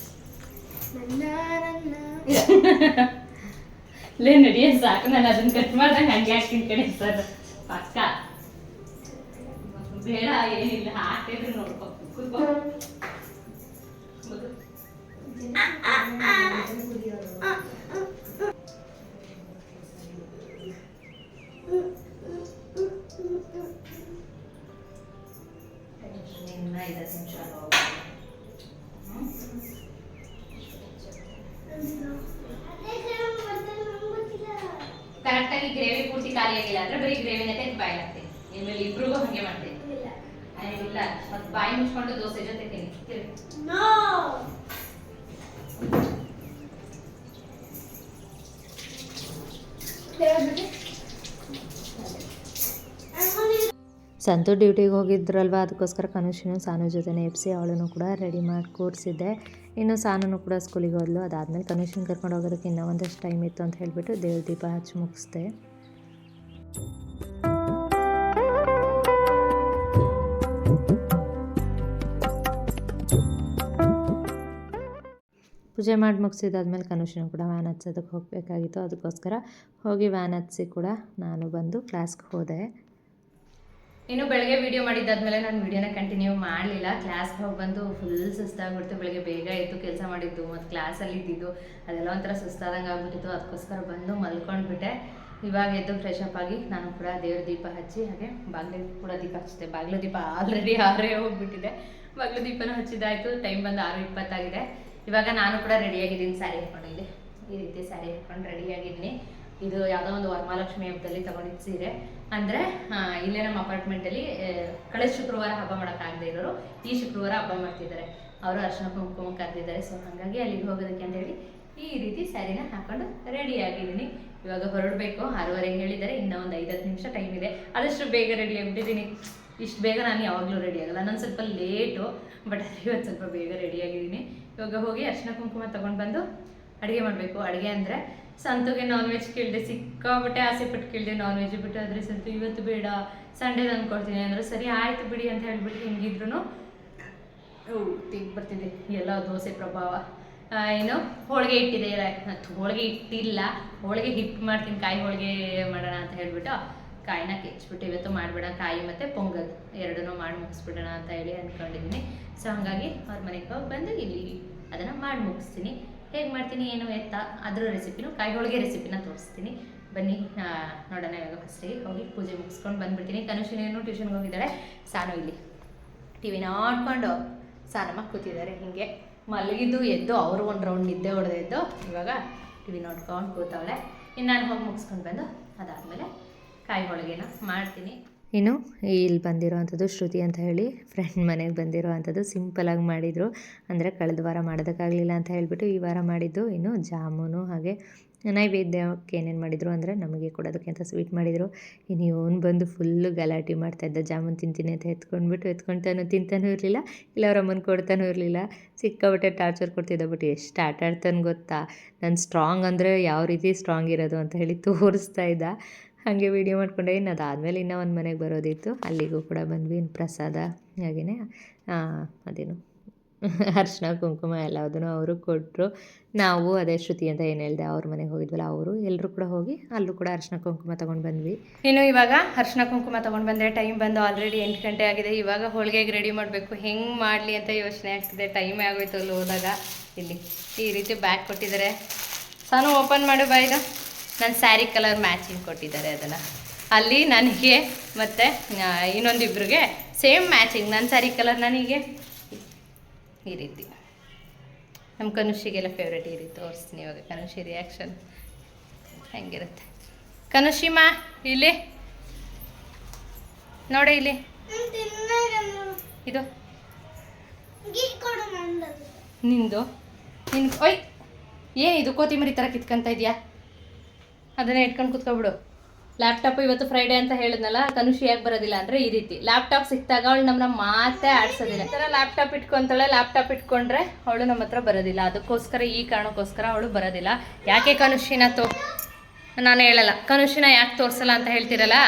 ಲೇ ನಡಿಯ ಸಾಕು? ನಾನು ಅದನ್ನ ಕಟ್ ಮಾಡ್ದಂಗೆ ಹಂಗೆ ಹಾಕ್ತೀನಿ ಕಡೆ ಸರ್. ಪಕ್ಕ. ಬೇಡ, ಏನಿಲ್ಲ, ಹಾಕಿದ್ರೆ ನೋಡ್ಕೊ. ಕೂತ್ಕೋ. ಇನ್ನ ಕರೆಕ್ಟಾಗಿ ಗ್ರೇವಿ ಪೂರ್ತಿ ಖಾಲಿ ಆಗಿಲ್ಲ ಅಂದ್ರೆ ಬರೀ ಗ್ರೇವಿನ ತೆಗೆದು ಬಾಯಿ ಹಾಕ್ತೀನಿ ಇನ್ಮೇಲೆ ಇಬ್ರಿಗೂ ಹಂಗೆ ಮಾಡ್ತೀನಿ. ಇಲ್ಲ ಮತ್ತೆ ಬಾಯಿ ಮುಚ್ಕೊಂಡು ದೋಸೆ ಜೊತೆ ತಿನ್ನಿ. ಸಂತು ಡ್ಯೂಟಿಗೆ ಹೋಗಿದ್ರಲ್ವ? ಅದಕ್ಕೋಸ್ಕರ ಕನುಷನು ಸಾನು ಜೊತೆನೇ ಎಪ್ಸಿ ಅವಳನ್ನು ಕೂಡ ರೆಡಿ ಮಾಡಿ ಕೂರಿಸಿದ್ದೆ. ಇನ್ನು ಸಾನನು ಕೂಡ ಸ್ಕೂಲಿಗೆ ಹೋದ್ಲು. ಅದಾದಮೇಲೆ ಕನೆಕ್ಷನ್ ಕರ್ಕೊಂಡು ಹೋಗೋದಕ್ಕೆ ಇನ್ನೂ ಒಂದಷ್ಟು ಟೈಮ್ ಇತ್ತು ಅಂತ ಹೇಳಿಬಿಟ್ಟು ದೇವ್ರ ದೀಪ ಹಚ್ಚಿ ಮುಗಿಸ್ದೆ. ಪೂಜೆ ಮಾಡಿ ಮುಗಿಸಿದಾದ್ಮೇಲೆ ಕನುಷನು ಕೂಡ ವ್ಯಾನ್ ಹಚ್ಚೋದಕ್ಕೆ ಹೋಗಬೇಕಾಗಿತ್ತು. ಅದಕ್ಕೋಸ್ಕರ ಹೋಗಿ ವ್ಯಾನ್ ಹಚ್ಚಿ ಕೂಡ ನಾನು ಬಂದು ಕ್ಲಾಸ್ಗೆ ಹೋದೆ. ಇನ್ನು ಬೆಳಗ್ಗೆ ವಿಡಿಯೋ ಮಾಡಿದ್ದಾದ್ಮೇಲೆ ನಾನು ವಿಡಿಯೋನ ಕಂಟಿನ್ಯೂ ಮಾಡಲಿಲ್ಲ. ಕ್ಲಾಸ್ಗೆ ಹೋಗಿ ಬಂದು ಫುಲ್ ಸುಸ್ತಾಗ್ಬಿಡ್ತು. ಬೆಳಗ್ಗೆ ಬೇಗ ಎದ್ದು ಕೆಲಸ ಮಾಡಿದ್ದು, ಮತ್ತು ಕ್ಲಾಸಲ್ಲಿ ಇದ್ದಿದ್ದು, ಅದೆಲ್ಲ ಒಂಥರ ಸುಸ್ತಾದಂಗೆ ಆಗ್ಬಿಟ್ಟಿತ್ತು. ಅದಕ್ಕೋಸ್ಕರ ಬಂದು ಮಲ್ಕೊಂಡ್ಬಿಟ್ಟೆ. ಇವಾಗ ಎದ್ದು ಫ್ರೆಶ್ ಅಪ್ ಆಗಿ ನಾನು ಕೂಡ ದೇವ್ರ ದೀಪ ಹಚ್ಚಿ, ಹಾಗೆ ಬಾಗಿಲು ಕೂಡ ದೀಪ ಹಚ್ಚಿದೆ. ಬಾಗಿಲು ದೀಪ ಆಲ್ರೆಡಿ ಆರೇ ಹೋಗ್ಬಿಟ್ಟಿದೆ. ಬಾಗಿಲು ದೀಪನ ಹಚ್ಚಿದ್ದಾಯಿತು. ಟೈಮ್ ಬಂದು ಆರು ಇಪ್ಪತ್ತಾಗಿದೆ. ಇವಾಗ ನಾನು ಕೂಡ ರೆಡಿಯಾಗಿದ್ದೀನಿ ಸ್ಯಾರಿ ಹಾಕೊಂಡಿದ್ದೆ ಈ ರೀತಿ ಸ್ಯಾರಿ ಹಾಕೊಂಡು ರೆಡಿಯಾಗಿದ್ದೀನಿ ಇದು ಯಾವುದೋ ಒಂದು ವರಮಹಾಲಕ್ಷ್ಮಿ ಹಬ್ಬದಲ್ಲಿ ತಗೊಂಡಿದ್ದ ಸೀರೆ. ಅಂದರೆ ಇಲ್ಲೇ ನಮ್ಮ ಅಪಾರ್ಟ್ಮೆಂಟಲ್ಲಿ ಕಳೆದ ಶುಕ್ರವಾರ ಹಬ್ಬ ಮಾಡೋಕ್ಕಾಗದೇ ಇರೋರು ಈ ಶುಕ್ರವಾರ ಹಬ್ಬ ಮಾಡ್ತಿದ್ದಾರೆ. ಅವರು ಅರ್ಶನ ಕುಂಕುಮ ಕರೆದಿದ್ದಾರೆ. ಸೊ ಹಾಗಾಗಿ ಅಲ್ಲಿಗೆ ಹೋಗೋದಕ್ಕೆ ಅಂತ ಹೇಳಿ ಈ ರೀತಿ ಸ್ಯಾರಿನ ಹಾಕೊಂಡು ರೆಡಿ ಆಗಿದ್ದೀನಿ. ಇವಾಗ ಹೊರಡಬೇಕು ಆರೂವರೆಗೆ ಹೇಳಿದ್ದಾರೆ. ಇನ್ನೂ ಒಂದು ಐದತ್ತು ನಿಮಿಷ ಟೈಮ್ ಇದೆ. ಆದಷ್ಟು ಬೇಗ ರೆಡಿ ಆಗಿಬಿಟ್ಟಿದ್ದೀನಿ. ಇಷ್ಟು ಬೇಗ ನಾನು ಯಾವಾಗಲೂ ರೆಡಿ ಆಗಲ್ಲ. ನಾನು ಸ್ವಲ್ಪ ಲೇಟು ಬಟ್ ಇವತ್ತು ಸ್ವಲ್ಪ ಬೇಗ ರೆಡಿ ಆಗಿದ್ದೀನಿ. ಇವಾಗ ಹೋಗಿ ಅರ್ಶಿನ ಕುಂಕುಮ ತೊಗೊಂಡು ಬಂದು ಅಡುಗೆ ಮಾಡಬೇಕು. ಅಡುಗೆ ಅಂದರೆ ಸಂತುಗೆ ನಾನ್ ವೆಜ್ ಕೇಳಿದೆ ಸಿಕ್ಕಾಬಿಟ್ಟೆ ಆಸೆ ಪಟ್ಟು ಕೇಳಿದೆ ನಾನ್ ವೆಜ್ ಬಿಟ್ಟು. ಆದರೆ ಸಂತು, ಇವತ್ತು ಬೇಡ ಸಂಡೇ ತಂದು ಕೊಡ್ತೀನಿ. ಅಂದ್ರೆ, ಸರಿ, ಆಯಿತು ಬಿಡಿ ಅಂತ ಹೇಳ್ಬಿಟ್ಟು ಹಿಂಗಿದ್ರು ತಿಂಗ್ ಬರ್ತಿದೆ ಎಲ್ಲ ದೋಸೆ ಪ್ರಭಾವ. ಏನು, ಹೋಳಿಗೆ ಇಟ್ಟಿದೆ ಹೋಳಿಗೆ ಇಟ್ಟಿಲ್ಲ ಹೋಳಿಗೆ ಹಿಟ್ಟು ಮಾಡ್ತೀನಿ, ಕಾಯಿ ಹೋಳಿಗೆ ಮಾಡೋಣ ಅಂತ ಹೇಳ್ಬಿಟ್ಟು, ಕಾಯಿನ ಕೆಚ್ಬಿಟ್ಟು, ಇವತ್ತು ಮಾಡ್ಬೇಡ, ಕಾಯಿ ಮತ್ತು ಪೊಂಗಲ್ ಎರಡನ್ನೂ ಮಾಡಿ ಮುಗಿಸ್ಬಿಡೋಣ ಅಂತ ಹೇಳಿ ಅಂದ್ಕೊಂಡಿದ್ದೀನಿ. ಸೊ, ಹಾಗಾಗಿ ಅವ್ರ ಮನೆಗೆ ಬಂದು ಇಲ್ಲಿ ಅದನ್ನು ಮಾಡಿ ಮುಗಿಸ್ತೀನಿ. ಹೇಗೆ ಮಾಡ್ತೀನಿ, ಏನು ಎತ್ತ, ಅದ್ರ ರೆಸಿಪಿನೂ ಕಾಯಿ ಹೋಳಿಗೆ ರೆಸಿಪಿನ ತೋರಿಸ್ತೀನಿ. ಬನ್ನಿ ನೋಡೋಣ ಇವಾಗ ಫಸ್ಟಿಗೆ ಹೋಗಿ ಪೂಜೆ ಮುಗಿಸ್ಕೊಂಡು ಬಂದ್ಬಿಡ್ತೀನಿ. ಕನುಷಿನೇನು ಟ್ಯೂಷನ್ಗೆ ಹೋಗಿದ್ದಾಳೆ ಸಾನು ಇಲ್ಲಿ ಟಿ ವಿನ ಆಡ್ಕೊಂಡು ಸಾನಮ್ಮ ಕೂತಿದ್ದಾರೆ ಹೀಗೆ. ಮಲಗಿದ್ದು, ಎದ್ದು, ಅವರು ಒಂದು ರೌಂಡ್ ನಿದ್ದೆ ಹೊಡೆದು ಎದ್ದು ಇವಾಗ ಟಿ ವಿ ನೋಡ್ಕೊಂಡು ಕೂತವಳೆ. ಇನ್ನು ನಾನು ಹೋಗಿ ಮುಗಿಸ್ಕೊಂಡು ಬಂದು ಅದಾದಮೇಲೆ ಕಾಯಿ ಹೋಳಿಗೆನ ಮಾಡ್ತೀನಿ. ಇನ್ನು ಇಲ್ಲಿ ಬಂದಿರೋ ಅಂಥದ್ದು ಶ್ರುತಿ ಅಂತ ಹೇಳಿ ಫ್ರೆಂಡ್ ಮನೆಗೆ ಬಂದಿರೋ ಅಂಥದ್ದು ಸಿಂಪಲಾಗಿ ಮಾಡಿದರು. ಅಂದರೆ ಕಳೆದ ವಾರ ಮಾಡೋದಕ್ಕಾಗಲಿಲ್ಲ ಅಂತ ಹೇಳಿಬಿಟ್ಟು ಈ ವಾರ ಮಾಡಿದ್ದು. ಇನ್ನು ಜಾಮೂನು ಹಾಗೆ ನೈವೇದ್ಯಕ್ಕೆ ಏನೇನು ಮಾಡಿದರು ಅಂದರೆ ನಮಗೆ ಕೊಡೋದಕ್ಕೆ ಅಂತ ಸ್ವೀಟ್ ಮಾಡಿದರು. ಇನ್ನು ಇವನು ಬಂದು ಫುಲ್ಲು ಗಲಾಟೆ ಮಾಡ್ತಾಯಿದ್ದ ಜಾಮೂನ್ ತಿಂತೀನಿ ಅಂತ ಎತ್ಕೊಂಡ್ಬಿಟ್ಟು ಎತ್ಕೊಳ್ತಾನೂ ತಿಂತಾನೂ ಇರಲಿಲ್ಲ. ಇಲ್ಲ ಅವ್ರ ಅಮ್ಮನ ಕೊಡ್ತಾನೂ ಇರಲಿಲ್ಲ. ಸಿಕ್ಕಾಬಿಟ್ಟೆ ಟಾರ್ಚರ್ ಕೊಡ್ತಿದ್ದ ಬಿಟ್ಟು ಎಷ್ಟು ಆಟ ಆಡ್ತಾನೆ ಗೊತ್ತಾ? ನಾನು ಸ್ಟ್ರಾಂಗ್ ಅಂದರೆ ಯಾವ ರೀತಿ ಸ್ಟ್ರಾಂಗ್ ಇರೋದು ಅಂತ ಹೇಳಿ ತೋರಿಸ್ತಾ ಇದ್ದ. ಹಾಗೆ ವೀಡಿಯೋ ಮಾಡ್ಕೊಂಡೆ. ಇನ್ನು ಅದಾದಮೇಲೆ ಇನ್ನೂ ಒಂದು ಮನೆಗೆ ಬರೋದಿತ್ತು. ಅಲ್ಲಿಗೂ ಕೂಡ ಬಂದ್ವಿ. ಇನ್ನು ಪ್ರಸಾದ ಹಾಗೆಯೇ ಅದೇನು? ಅರ್ಶಿನ, ಕುಂಕುಮ ಎಲ್ಲ ಅದನ್ನು ಅವರು ಕೊಟ್ಟರು ನಾವು ಅದೇ ಶ್ರುತಿ ಅಂತ ಏನು ಹೇಳಿದೆ, ಅವ್ರ ಮನೆಗೆ ಹೋಗಿದ್ವಲ್ಲ ಅವರು. ಎಲ್ಲರೂ ಕೂಡ ಹೋಗಿ ಅಲ್ಲೂ ಕೂಡ ಅರ್ಶಿನ, ಕುಂಕುಮ ತೊಗೊಂಡು ಬಂದ್ವಿ. ಇನ್ನು ಇವಾಗ ಅರ್ಶಿನ, ಕುಂಕುಮ ತೊಗೊಂಡು ಬಂದರೆ ಟೈಮ್ ಬಂದು ಆಲ್ರೆಡಿ ಎಂಟು ಗಂಟೆ ಆಗಿದೆ. ಇವಾಗ ಹೋಳಿಗೆಗೆ ರೆಡಿ ಮಾಡಬೇಕು. ಹೆಂಗೆ ಮಾಡಲಿ ಅಂತ ಯೋಚನೆ ಆಗ್ತಿದೆ. ಟೈಮೇ ಆಗೋಯ್ತು ಅಲ್ಲಿ ಹೋದಾಗ. ಇಲ್ಲಿ ಈ ರೀತಿ ಬ್ಯಾಗ್ ಕೊಟ್ಟಿದ್ದಾರೆ. ಸಾನು ಓಪನ್ ಮಾಡು ಬಾಯ್ದ ನನ್ನ ಸ್ಯಾರಿ ಕಲರ್ ಮ್ಯಾಚಿಂಗ್ ಕೊಟ್ಟಿದ್ದಾರೆ ಅದನ್ನು. ಅಲ್ಲಿ ನನಗೆ ಮತ್ತು ಇನ್ನೊಂದಿಬ್ರಿಗೆ ಸೇಮ್ ಮ್ಯಾಚಿಂಗ್. ನನ್ನ ಸ್ಯಾರಿ ಕಲರ್ ನನಗೆ ಈ ರೀತಿ. ನಮ್ಮ ಕನುಷಿಗೆಲ್ಲ ಫೇವ್ರೇಟ್ ಈ ರೀತಿ ತೋರಿಸ್ತೀನಿ ಇವಾಗ. ಕನುಷಿ ರಿಯಾಕ್ಷನ್ ಹೆಂಗಿರುತ್ತೆ. ಕನುಷಿಮಾ, ಇಲ್ಲಿ. ನೋಡಿ ಇಲ್ಲಿ. ಇದು. ನಿಂದು. ನಿನ್ ಓಯ್ ಏನಿದು ಕೋತಿಮರಿ ಥರ ಕಿತ್ಕೊಂತ ಇದೆಯಾ? ಅದನ್ನೇ ಇಟ್ಕೊಂಡು ಕುತ್ಕೊಬಿಡು. ಲ್ಯಾಪ್ಟಾಪ್ ಇವತ್ತು ಫ್ರೈಡೇ ಅಂತ ಹೇಳಿದ್ನಲ್ಲ, ಕನುಷಿ ಯಾಕೆ ಬರೋದಿಲ್ಲ ಅಂದ್ರೆ ಈ ರೀತಿ. ಲ್ಯಾಪ್ಟಾಪ್ ಸಿಕ್ತಾಗ ಅವಳು ನಮ್ಮನ್ನ ಮಾತೇ ಆಡ್ಸೋದಿಲ್ಲ. ಈ ಥರ ಲ್ಯಾಪ್ಟಾಪ್ ಇಟ್ಕೊಂತಾಳೆ ಲ್ಯಾಪ್ಟಾಪ್ ಇಟ್ಕೊಂಡ್ರೆ ಅವಳು ನಮ್ಮ ಹತ್ರ ಬರೋದಿಲ್ಲ. ಅದಕ್ಕೋಸ್ಕರ ಈ ಕಾರಣಕ್ಕೋಸ್ಕರ ಅವಳು ಬರೋದಿಲ್ಲ. ಯಾಕೆ ಕನುಷಿನ ತೋ, ನಾನು ಹೇಳಲ್ಲ. ಕನುಷಿನ ಯಾಕೆ ತೋರಿಸಲ್ಲ ಅಂತ ಹೇಳ್ತಿರಲ್ಲ?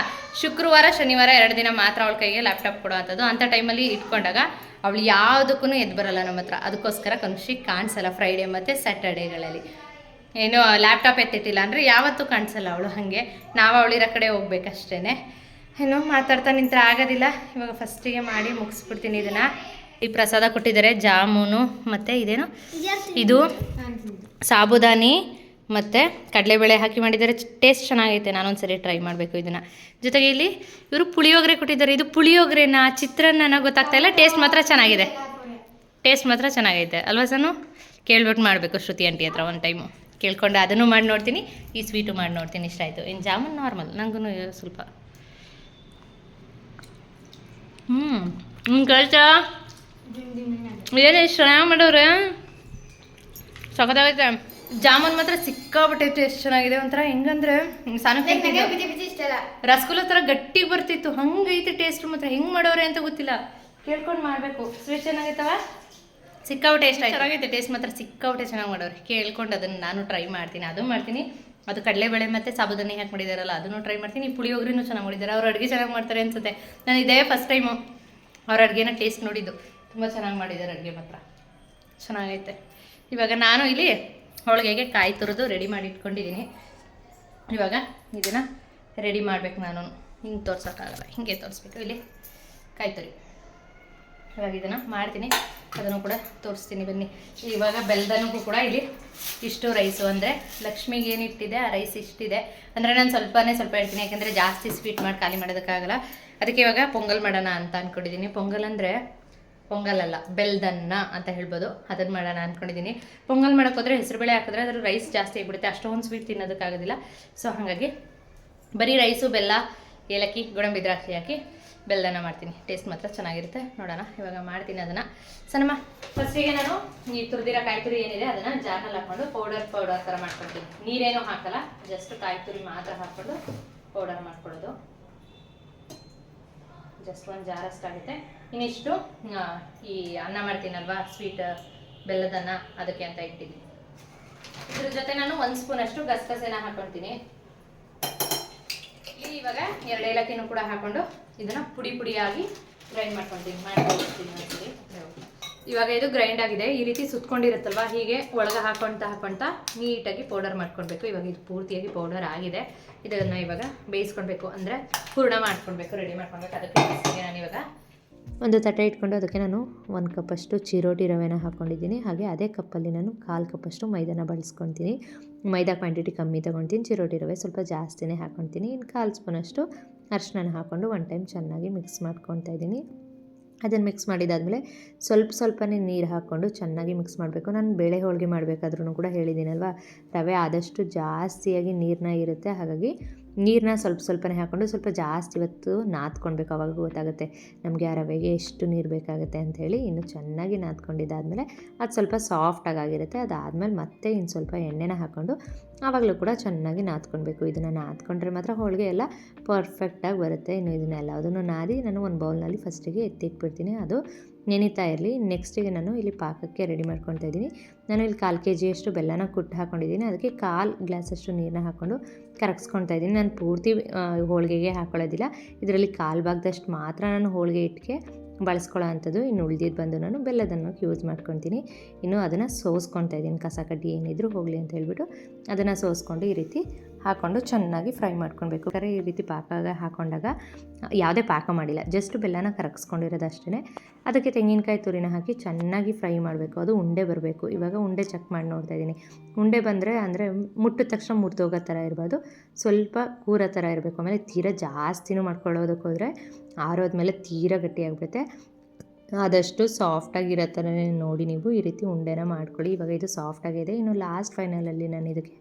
ಶುಕ್ರವಾರ, ಶನಿವಾರ ಎರಡು ದಿನ ಮಾತ್ರ ಅವಳ ಕೈಗೆ ಲ್ಯಾಪ್ಟಾಪ್ ಕೊಡೋ ಅಂಥದ್ದು ಅಂಥ ಟೈಮಲ್ಲಿ ಇಟ್ಕೊಂಡಾಗ ಅವಳು ಯಾವುದಕ್ಕೂ ಎದ್ದು ಬರಲ್ಲ ನಮ್ಮ ಹತ್ರ. ಅದಕ್ಕೋಸ್ಕರ ಕನುಷಿ ಕಾಣಿಸಲ್ಲ ಫ್ರೈಡೇ ಮತ್ತು ಸ್ಯಾಟರ್ಡೇಗಳಲ್ಲಿ ಏನು ಲ್ಯಾಪ್ಟಾಪ್ ಎತ್ತಿಟ್ಟಿಲ್ಲ ಅಂದರೆ ಯಾವತ್ತೂ ಕಾಣಿಸಲ್ಲ ಅವಳು ಹಾಗೆ. ನಾವು ಅವಳಿರೋ ಕಡೆ ಹೋಗ್ಬೇಕಷ್ಟೇ ಏನು ಮಾತಾಡ್ತಾ ನಿಂತರೆ ಆಗೋದಿಲ್ಲ. ಇವಾಗ ಫಸ್ಟಿಗೆ ಮಾಡಿ ಮುಗಿಸ್ಬಿಡ್ತೀನಿ ಇದನ್ನು. ಈ ಪ್ರಸಾದ ಕೊಟ್ಟಿದ್ದಾರೆ ಜಾಮೂನು, ಮತ್ತು ಇದೇನು? ಇದು ಸಾಬುದಾನಿ, ಮತ್ತು ಕಡಲೆಬೇಳೆ ಹಾಕಿ ಮಾಡಿದ್ದಾರೆ. ಟೇಸ್ಟ್ ಚೆನ್ನಾಗೈತೆ ನಾನೊಂದು ಸರಿ ಟ್ರೈ ಮಾಡಬೇಕು ಇದನ್ನು. ಜೊತೆಗೆ ಇಲ್ಲಿ ಇವರು ಪುಳಿಯೋಗರೆ ಕೊಟ್ಟಿದ್ದಾರೆ. ಇದು ಪುಳಿಯೋಗರೆನ ಚಿತ್ರಾನ್ನ ಗೊತ್ತಾಗ್ತಾ ಇಲ್ಲ. ಟೇಸ್ಟ್ ಮಾತ್ರ ಚೆನ್ನಾಗಿದೆ. ಟೇಸ್ಟ್ ಮಾತ್ರ ಚೆನ್ನಾಗೈತೆ. ಅಲ್ವಾ ಸನು? ಕೇಳ್ಬಿಟ್ಟು ಮಾಡಬೇಕು ಶ್ರುತಿ ಆಂಟಿ ಹತ್ರ ಒಂದು ಟೈಮು ಕೇಳ್ಕೊಂಡು ಅದನ್ನು ಮಾಡಿ ನೋಡ್ತೀನಿ ಈ ಸ್ವೀಟು ಮಾಡಿ ನೋಡ್ತೀನಿ ಇಷ್ಟ ಆಯಿತು. ಇನ್ನು ಜಾಮೂನ್ ನಾರ್ಮಲ್ ನನಗೂ ಸ್ವಲ್ಪ. ಹ್ಞೂ ಹ್ಞೂ ಕಳ್ತಾ ಏನು ಎಷ್ಟು ಚೆನ್ನಾಗಿ ಮಾಡೋರೆ? ಸಖತ್ತಾಗೈತೆ. ಜಾಮೂನ್ ಮಾತ್ರ ಸಿಕ್ಕಾಬಿಟ್ಟೈತೆ ಎಷ್ಟು ಚೆನ್ನಾಗಿದೆ ಒಂಥರ. ಹೆಂಗಂದ್ರೆ ರಸಗುಲ್ಲ ಥರ ಗಟ್ಟಿ ಬರ್ತಿತ್ತು. ಹಂಗೈತೆ ಟೇಸ್ಟ್ ಮಾತ್ರ. ಹೆಂಗೆ ಮಾಡೋರೆ ಅಂತ ಗೊತ್ತಿಲ್ಲ. ಕೇಳ್ಕೊಂಡು ಮಾಡಬೇಕು. ಸ್ವೀಟ್ ಚೆನ್ನಾಗೈತವ? ಸಿಕ್ಕಾಪಟ್ಟೆ ಟೇಸ್ಟ್ ಆಯ್ತು. ಚೆನ್ನಾಗೈತೆ ಟೇಸ್ಟ್ ಮಾತ್ರ ಸಿಕ್ಕಾಪಟ್ಟೆ ಚೆನ್ನಾಗಿ ಮಾಡೋರು. ಕೇಳ್ಕೊಂಡು ಅದನ್ನು ನಾನು ಟ್ರೈ ಮಾಡ್ತೀನಿ, ಅದು ಮಾಡ್ತೀನಿ. ಅದು ಕಡಲೆಬೇಳೆ ಮತ್ತು ಸಾಬುದಾನಿ ಹಾಕಿ ಮಾಡಿದಾರಲ್ಲ, ಅದನ್ನು ಟ್ರೈ ಮಾಡ್ತೀನಿ. ಪುಳಿಯೋಗ್ರಿನೂ ಚೆನ್ನಾಗಿ ಮಾಡಿದ್ದಾರೆ ಅವ್ರು ಅಡುಗೆ ಚೆನ್ನಾಗಿ ಮಾಡ್ತಾರೆ ಅನ್ಸುತ್ತೆ. ನಾನು ಇದೇ ಫಸ್ಟ್ ಟೈಮು ಅವ್ರ ಅಡುಗೆನ ಟೇಸ್ಟ್ ನೋಡಿದ್ದು. ತುಂಬ ಚೆನ್ನಾಗಿ ಮಾಡಿದ್ದಾರೆ ಅಡುಗೆ ಮಾತ್ರ. ಚೆನ್ನಾಗೈತೆ. ಇವಾಗ ನಾನು ಇಲ್ಲಿ ಹೋಳಿಗೆಗೆ ಕಾಯಿ ತುರಿದು ರೆಡಿ ಮಾಡಿ ಇಟ್ಕೊಂಡಿದ್ದೀನಿ ಇವಾಗ ಇದನ್ನು ರೆಡಿ ಮಾಡಬೇಕು ನಾನು ಹಿಂಗೆ ತೋರ್ಸೋಕ್ಕಾಗಲ್ಲ, ಹಿಂಗೆ ತೋರಿಸ್ಬೇಕು. ಇಲ್ಲಿ ಕಾಯಿ ತುರಿ. ಇವಾಗ ಇದನ್ನು ಮಾಡ್ತೀನಿ. ಅದನ್ನು ಕೂಡ ತೋರಿಸ್ತೀನಿ ಬನ್ನಿ. ಇವಾಗ ಬೆಲ್ಲದನಗೂ ಕೂಡ ಇಲ್ಲಿ ಇಷ್ಟು ರೈಸು ಅಂದರೆ ಲಕ್ಷ್ಮಿಗೆ ಏನು ಇಟ್ಟಿದೆ, ಆ ರೈಸ್ ಇಷ್ಟಿದೆ. ಅಂದರೆ ನಾನು ಸ್ವಲ್ಪನೇ ಸ್ವಲ್ಪ ಹೇಳ್ತೀನಿ, ಯಾಕೆಂದರೆ ಜಾಸ್ತಿ ಸ್ವೀಟ್ ಮಾಡಿ ಖಾಲಿ ಮಾಡೋದಕ್ಕಾಗಲ್ಲ. ಅದಕ್ಕೆ ಇವಾಗ ಪೊಂಗಲ್ ಮಾಡೋಣ ಅಂತ ಅಂದ್ಕೊಂಡಿದ್ದೀನಿ ಪೊಂಗಲ್ ಅಂದರೆ ಪೊಂಗಲ್ ಅಲ್ಲ, ಬೆಲ್ದನ್ನ ಅಂತ ಹೇಳ್ಬೋದು. ಅದನ್ನು ಮಾಡೋಣ ಅಂದ್ಕೊಂಡಿದ್ದೀನಿ ಪೊಂಗಲ್ ಮಾಡೋಕೆ ಹೋದರೆ ಹೆಸರುಬೇಳೆ ಹಾಕಿದ್ರೆ ಅದರ ರೈಸ್ ಜಾಸ್ತಿ ಆಗಿಬಿಡುತ್ತೆ. ಅಷ್ಟೊಂದು ಸ್ವೀಟ್ ತಿನ್ನೋದಕ್ಕಾಗೋದಿಲ್ಲ. ಸೊ ಹಾಗಾಗಿ ಬರೀ ರೈಸು ಬೆಲ್ಲ, ಏಲಕ್ಕಿ, ಗೋಡಂಬಿ, ದ್ರಾಕ್ಷಿ ಹಾಕಿ ಬೆಲ್ಲನ ಮಾಡ್ತೀನಿ. ಟೇಸ್ಟ್ ಮಾತ್ರ ಚೆನ್ನಾಗಿರುತ್ತೆ. ನೋಡೋಣ, ಇವಾಗ ಮಾಡ್ತೀನಿ ಅದನ್ನು. ಸನಮ್ಮ, ಫಸ್ಟಿಗೆ ನಾನು ಈ ತುರಿದಿರೋ ಕಾಯಿ ತುರಿ ಏನಿದೆ ಅದನ್ನು ಜಾರ್ನಲ್ಲಿ ಹಾಕ್ಕೊಂಡು ಪೌಡರ್ ಪೌಡರ್ ಥರ ಮಾಡ್ಕೊಳ್ತೀನಿ. ನೀರೇನೂ ಹಾಕಲ್ಲ ಜಸ್ಟ್ ಕಾಯಿ ತುರಿ ಮಾತ್ರ ಹಾಕ್ಕೊಂಡು ಪೌಡರ್ ಮಾಡ್ಕೊಳ್ಳೋದು. ಜಸ್ಟ್ ಒಂದು ಜಾರಷ್ಟಾಗುತ್ತೆ ಇನ್ನಿಷ್ಟು ಈ ಅನ್ನ ಮಾಡ್ತೀನಲ್ವಾ ಸ್ವೀಟ್ ಬೆಲ್ಲದನ್ನ ಅದಕ್ಕೆ ಅಂತ ಇಟ್ಟಿದ್ದೀನಿ. ಇದ್ರ ಜೊತೆ ನಾನು ಒಂದು ಸ್ಪೂನ್ ಅಷ್ಟು ಗಸಗಸೆನ ಹಾಕೊಳ್ತೀನಿ ಇಲ್ಲಿ ಇವಾಗ ಎರಡು ಏಲಕ್ಕಿನೂ ಕೂಡ ಹಾಕೊಂಡು ಇದನ್ನ ಪುಡಿ ಪುಡಿಯಾಗಿ ಗ್ರೈಂಡ್ ಮಾಡ್ಕೊಳ್ತೀನಿ ಮಾಡ್ಕೊಳ್ತೀನಿ ಇವಾಗ ಇದು ಗ್ರೈಂಡ್ ಆಗಿದೆ. ಈ ರೀತಿ ಸುತ್ಕೊಂಡಿರುತ್ತಲ್ವ? ಹೀಗೆ ಒಳಗೆ ಹಾಕೊಂತ ಹಾಕೊಂತ ನೀಟಾಗಿ ಪೌಡರ್ ಮಾಡ್ಕೊಳ್ಬೇಕು. ಇವಾಗ ಇದು ಪೂರ್ತಿಯಾಗಿ ಪೌಡರ್ ಆಗಿದೆ. ಇದನ್ನ ಇವಾಗ ಬೇಯಿಸ್ಕೊಳ್ಬೇಕು. ಅಂದರೆ ಹೂರ್ಣ ಮಾಡ್ಕೊಳ್ಬೇಕು. ರೆಡಿ ಮಾಡ್ಕೊಳ್ಬೇಕು. ಅದಕ್ಕೆ ನಾನು ಇವಾಗ ಒಂದು ತಟ್ಟೆ ಇಟ್ಕೊಂಡು ಅದಕ್ಕೆ ನಾನು ಒಂದು ಕಪ್ಪಷ್ಟು ಚಿರೋಟಿ ರವೆನ ಹಾಕ್ಕೊಂಡಿದ್ದೀನಿ. ಹಾಗೆ ಅದೇ ಕಪ್ಪಲ್ಲಿ ನಾನು ಕಾಲು ಕಪ್ಪಷ್ಟು ಮೈದಾನ ಬಳಸ್ಕೊತೀನಿ ಮೈದಾ ಕ್ವಾಂಟಿಟಿ ಕಮ್ಮಿ ತೊಗೊಳ್ತೀನಿ. ಚಿರೋಟಿ ರವೆ ಸ್ವಲ್ಪ ಜಾಸ್ತಿನೇ ಹಾಕ್ಕೊತೀನಿ ಇನ್ನು ಕಾಲು ಸ್ಪೂನಷ್ಟು ಅರಿಶಿನ ಹಾಕ್ಕೊಂಡು ಒನ್ ಟೈಮ್ ಚೆನ್ನಾಗಿ ಮಿಕ್ಸ್ ಮಾಡ್ಕೊತಾ ಇದ್ದೀನಿ. ಅದನ್ನು ಮಿಕ್ಸ್ ಮಾಡಿದಾದಮೇಲೆ ಸ್ವಲ್ಪ ಸ್ವಲ್ಪನೇ ನೀರು ಹಾಕ್ಕೊಂಡು ಚೆನ್ನಾಗಿ ಮಿಕ್ಸ್ ಮಾಡಬೇಕು. ನಾನು ಬೇಳೆ ಹೋಳಿಗೆ ಮಾಡಬೇಕಾದ್ರೂ ಕೂಡ ಹೇಳಿದ್ದೀನಲ್ವ, ರವೆ ಆದಷ್ಟು ಜಾಸ್ತಿಯಾಗಿ ನೀರನ್ನ ಇರುತ್ತೆ. ಹಾಗಾಗಿ ನೀರನ್ನ ಸ್ವಲ್ಪ ಸ್ವಲ್ಪನೇ ಹಾಕ್ಕೊಂಡು ಸ್ವಲ್ಪ ಜಾಸ್ತಿ ಇವತ್ತು ನಾದ್ಕೊಳ್ಬೇಕು, ಅವಾಗ ಗೊತ್ತಾಗುತ್ತೆ ನಮಗೆ ಆ ರವೆಗೆ ಎಷ್ಟು ನೀರು ಬೇಕಾಗುತ್ತೆ ಅಂಥೇಳಿ ಇನ್ನು ಚೆನ್ನಾಗಿ ನಾದ್ಕೊಂಡಿದ್ದಾದಮೇಲೆ ಅದು ಸ್ವಲ್ಪ ಸಾಫ್ಟಾಗಿ ಆಗಿರುತ್ತೆ. ಅದಾದಮೇಲೆ ಮತ್ತೆ ಇನ್ನು ಸ್ವಲ್ಪ ಎಣ್ಣೆನ ಹಾಕ್ಕೊಂಡು ಆವಾಗಲೂ ಕೂಡ ಚೆನ್ನಾಗಿ ನಾದ್ಕೊಳ್ಬೇಕು. ಇದನ್ನು ನಾದ್ಕೊಂಡ್ರೆ ಮಾತ್ರ ಹೋಳಿಗೆ ಎಲ್ಲ ಪರ್ಫೆಕ್ಟಾಗಿ ಬರುತ್ತೆ. ಇನ್ನು ಇದನ್ನೆಲ್ಲದನ್ನು ನಾದಿ ನಾನು ಒಂದು ಬೌಲ್ನಲ್ಲಿ ಫಸ್ಟಿಗೆ ಎತ್ತಿಟ್ಬಿಡ್ತೀನಿ ಅದು ನೆನೀತಾ ಇರಲಿ. ನೆಕ್ಸ್ಟಿಗೆ ನಾನು ಇಲ್ಲಿ ಪಾಕಕ್ಕೆ ರೆಡಿ ಮಾಡ್ಕೊತಾ ಇದ್ದೀನಿ. ನಾನು ಇಲ್ಲಿ ಕಾಲು ಕೆ ಜಿಯಷ್ಟು ಬೆಲ್ಲನ ಕುಟ್ಟು ಹಾಕ್ಕೊಂಡಿದ್ದೀನಿ ಅದಕ್ಕೆ ಕಾಲು ಗ್ಲಾಸಷ್ಟು ನೀರನ್ನ ಹಾಕ್ಕೊಂಡು ಕರಗಿಸ್ಕೊತಾ ಇದ್ದೀನಿ. ನಾನು ಪೂರ್ತಿ ಹೋಳಿಗೆಗೆ ಹಾಕ್ಕೊಳ್ಳೋದಿಲ್ಲ ಇದರಲ್ಲಿ ಕಾಲು ಭಾಗದಷ್ಟು ಮಾತ್ರ ನಾನು ಹೋಳಿಗೆ ಇಟ್ಟಿಗೆ ಬಳಸ್ಕೊಳ್ಳೋ ಅಂಥದ್ದು. ಇನ್ನು ಉಳಿದಿದ್ದು ಬಂದು ನಾನು ಬೆಲ್ಲದನ್ನು ಯೂಸ್ ಮಾಡ್ಕೊತೀನಿ ಇನ್ನು ಅದನ್ನು ಸೋಸ್ಕೊತಾ ಇದ್ದೀನಿ. ಕಸ ಕಡ್ಡಿ ಏನಿದ್ರು ಹೋಗಲಿ ಅಂತ ಹೇಳ್ಬಿಟ್ಟು ಅದನ್ನು ಸೋಸ್ಕೊಂಡು ಈ ರೀತಿ ಹಾಕ್ಕೊಂಡು ಚೆನ್ನಾಗಿ ಫ್ರೈ ಮಾಡ್ಕೊಳ್ಬೇಕು. ಕರೆ ಈ ರೀತಿ ಪಾಕ ಹಾಕೊಂಡಾಗ ಯಾವುದೇ ಪಾಕ ಮಾಡಿಲ್ಲ ಜಸ್ಟ್ ಬೆಲ್ಲನ ಕರಗಿಸ್ಕೊಂಡಿರೋದು ಅಷ್ಟೇ ಅದಕ್ಕೆ ತೆಂಗಿನಕಾಯಿ ತುರಿನ ಹಾಕಿ ಚೆನ್ನಾಗಿ ಫ್ರೈ ಮಾಡಬೇಕು. ಅದು ಉಂಡೆ ಬರಬೇಕು. ಇವಾಗ ಉಂಡೆ ಚೆಕ್ ಮಾಡಿ ನೋಡ್ತಾ ಇದ್ದೀನಿ. ಉಂಡೆ ಬಂದರೆ ಅಂದರೆ ಮುಟ್ಟಿದ ತಕ್ಷಣ ಮುರಿದೋಗೋ ಥರ ಇರ್ಬೋದು. ಸ್ವಲ್ಪ ಕೂರ ಥರ ಇರಬೇಕು. ಆಮೇಲೆ ತೀರಾ ಜಾಸ್ತಿನೂ ಮಾಡ್ಕೊಳ್ಳೋದಕ್ಕೆ ಹೋದರೆ ಆರೋದ್ಮೇಲೆ ತೀರಾ ಗಟ್ಟಿಯಾಗ್ಬಿಡುತ್ತೆ ಆದಷ್ಟು ಸಾಫ್ಟಾಗಿರೋ ಥರನೇ ನೋಡಿ ನೀವು ಈ ರೀತಿ ಉಂಡೆನ ಮಾಡ್ಕೊಳ್ಳಿ. ಇವಾಗ ಇದು ಸಾಫ್ಟಾಗಿದೆ ಇನ್ನು ಲಾಸ್ಟ್ ಫೈನಲಲ್ಲಿ ನಾನು ಇದಕ್ಕೆ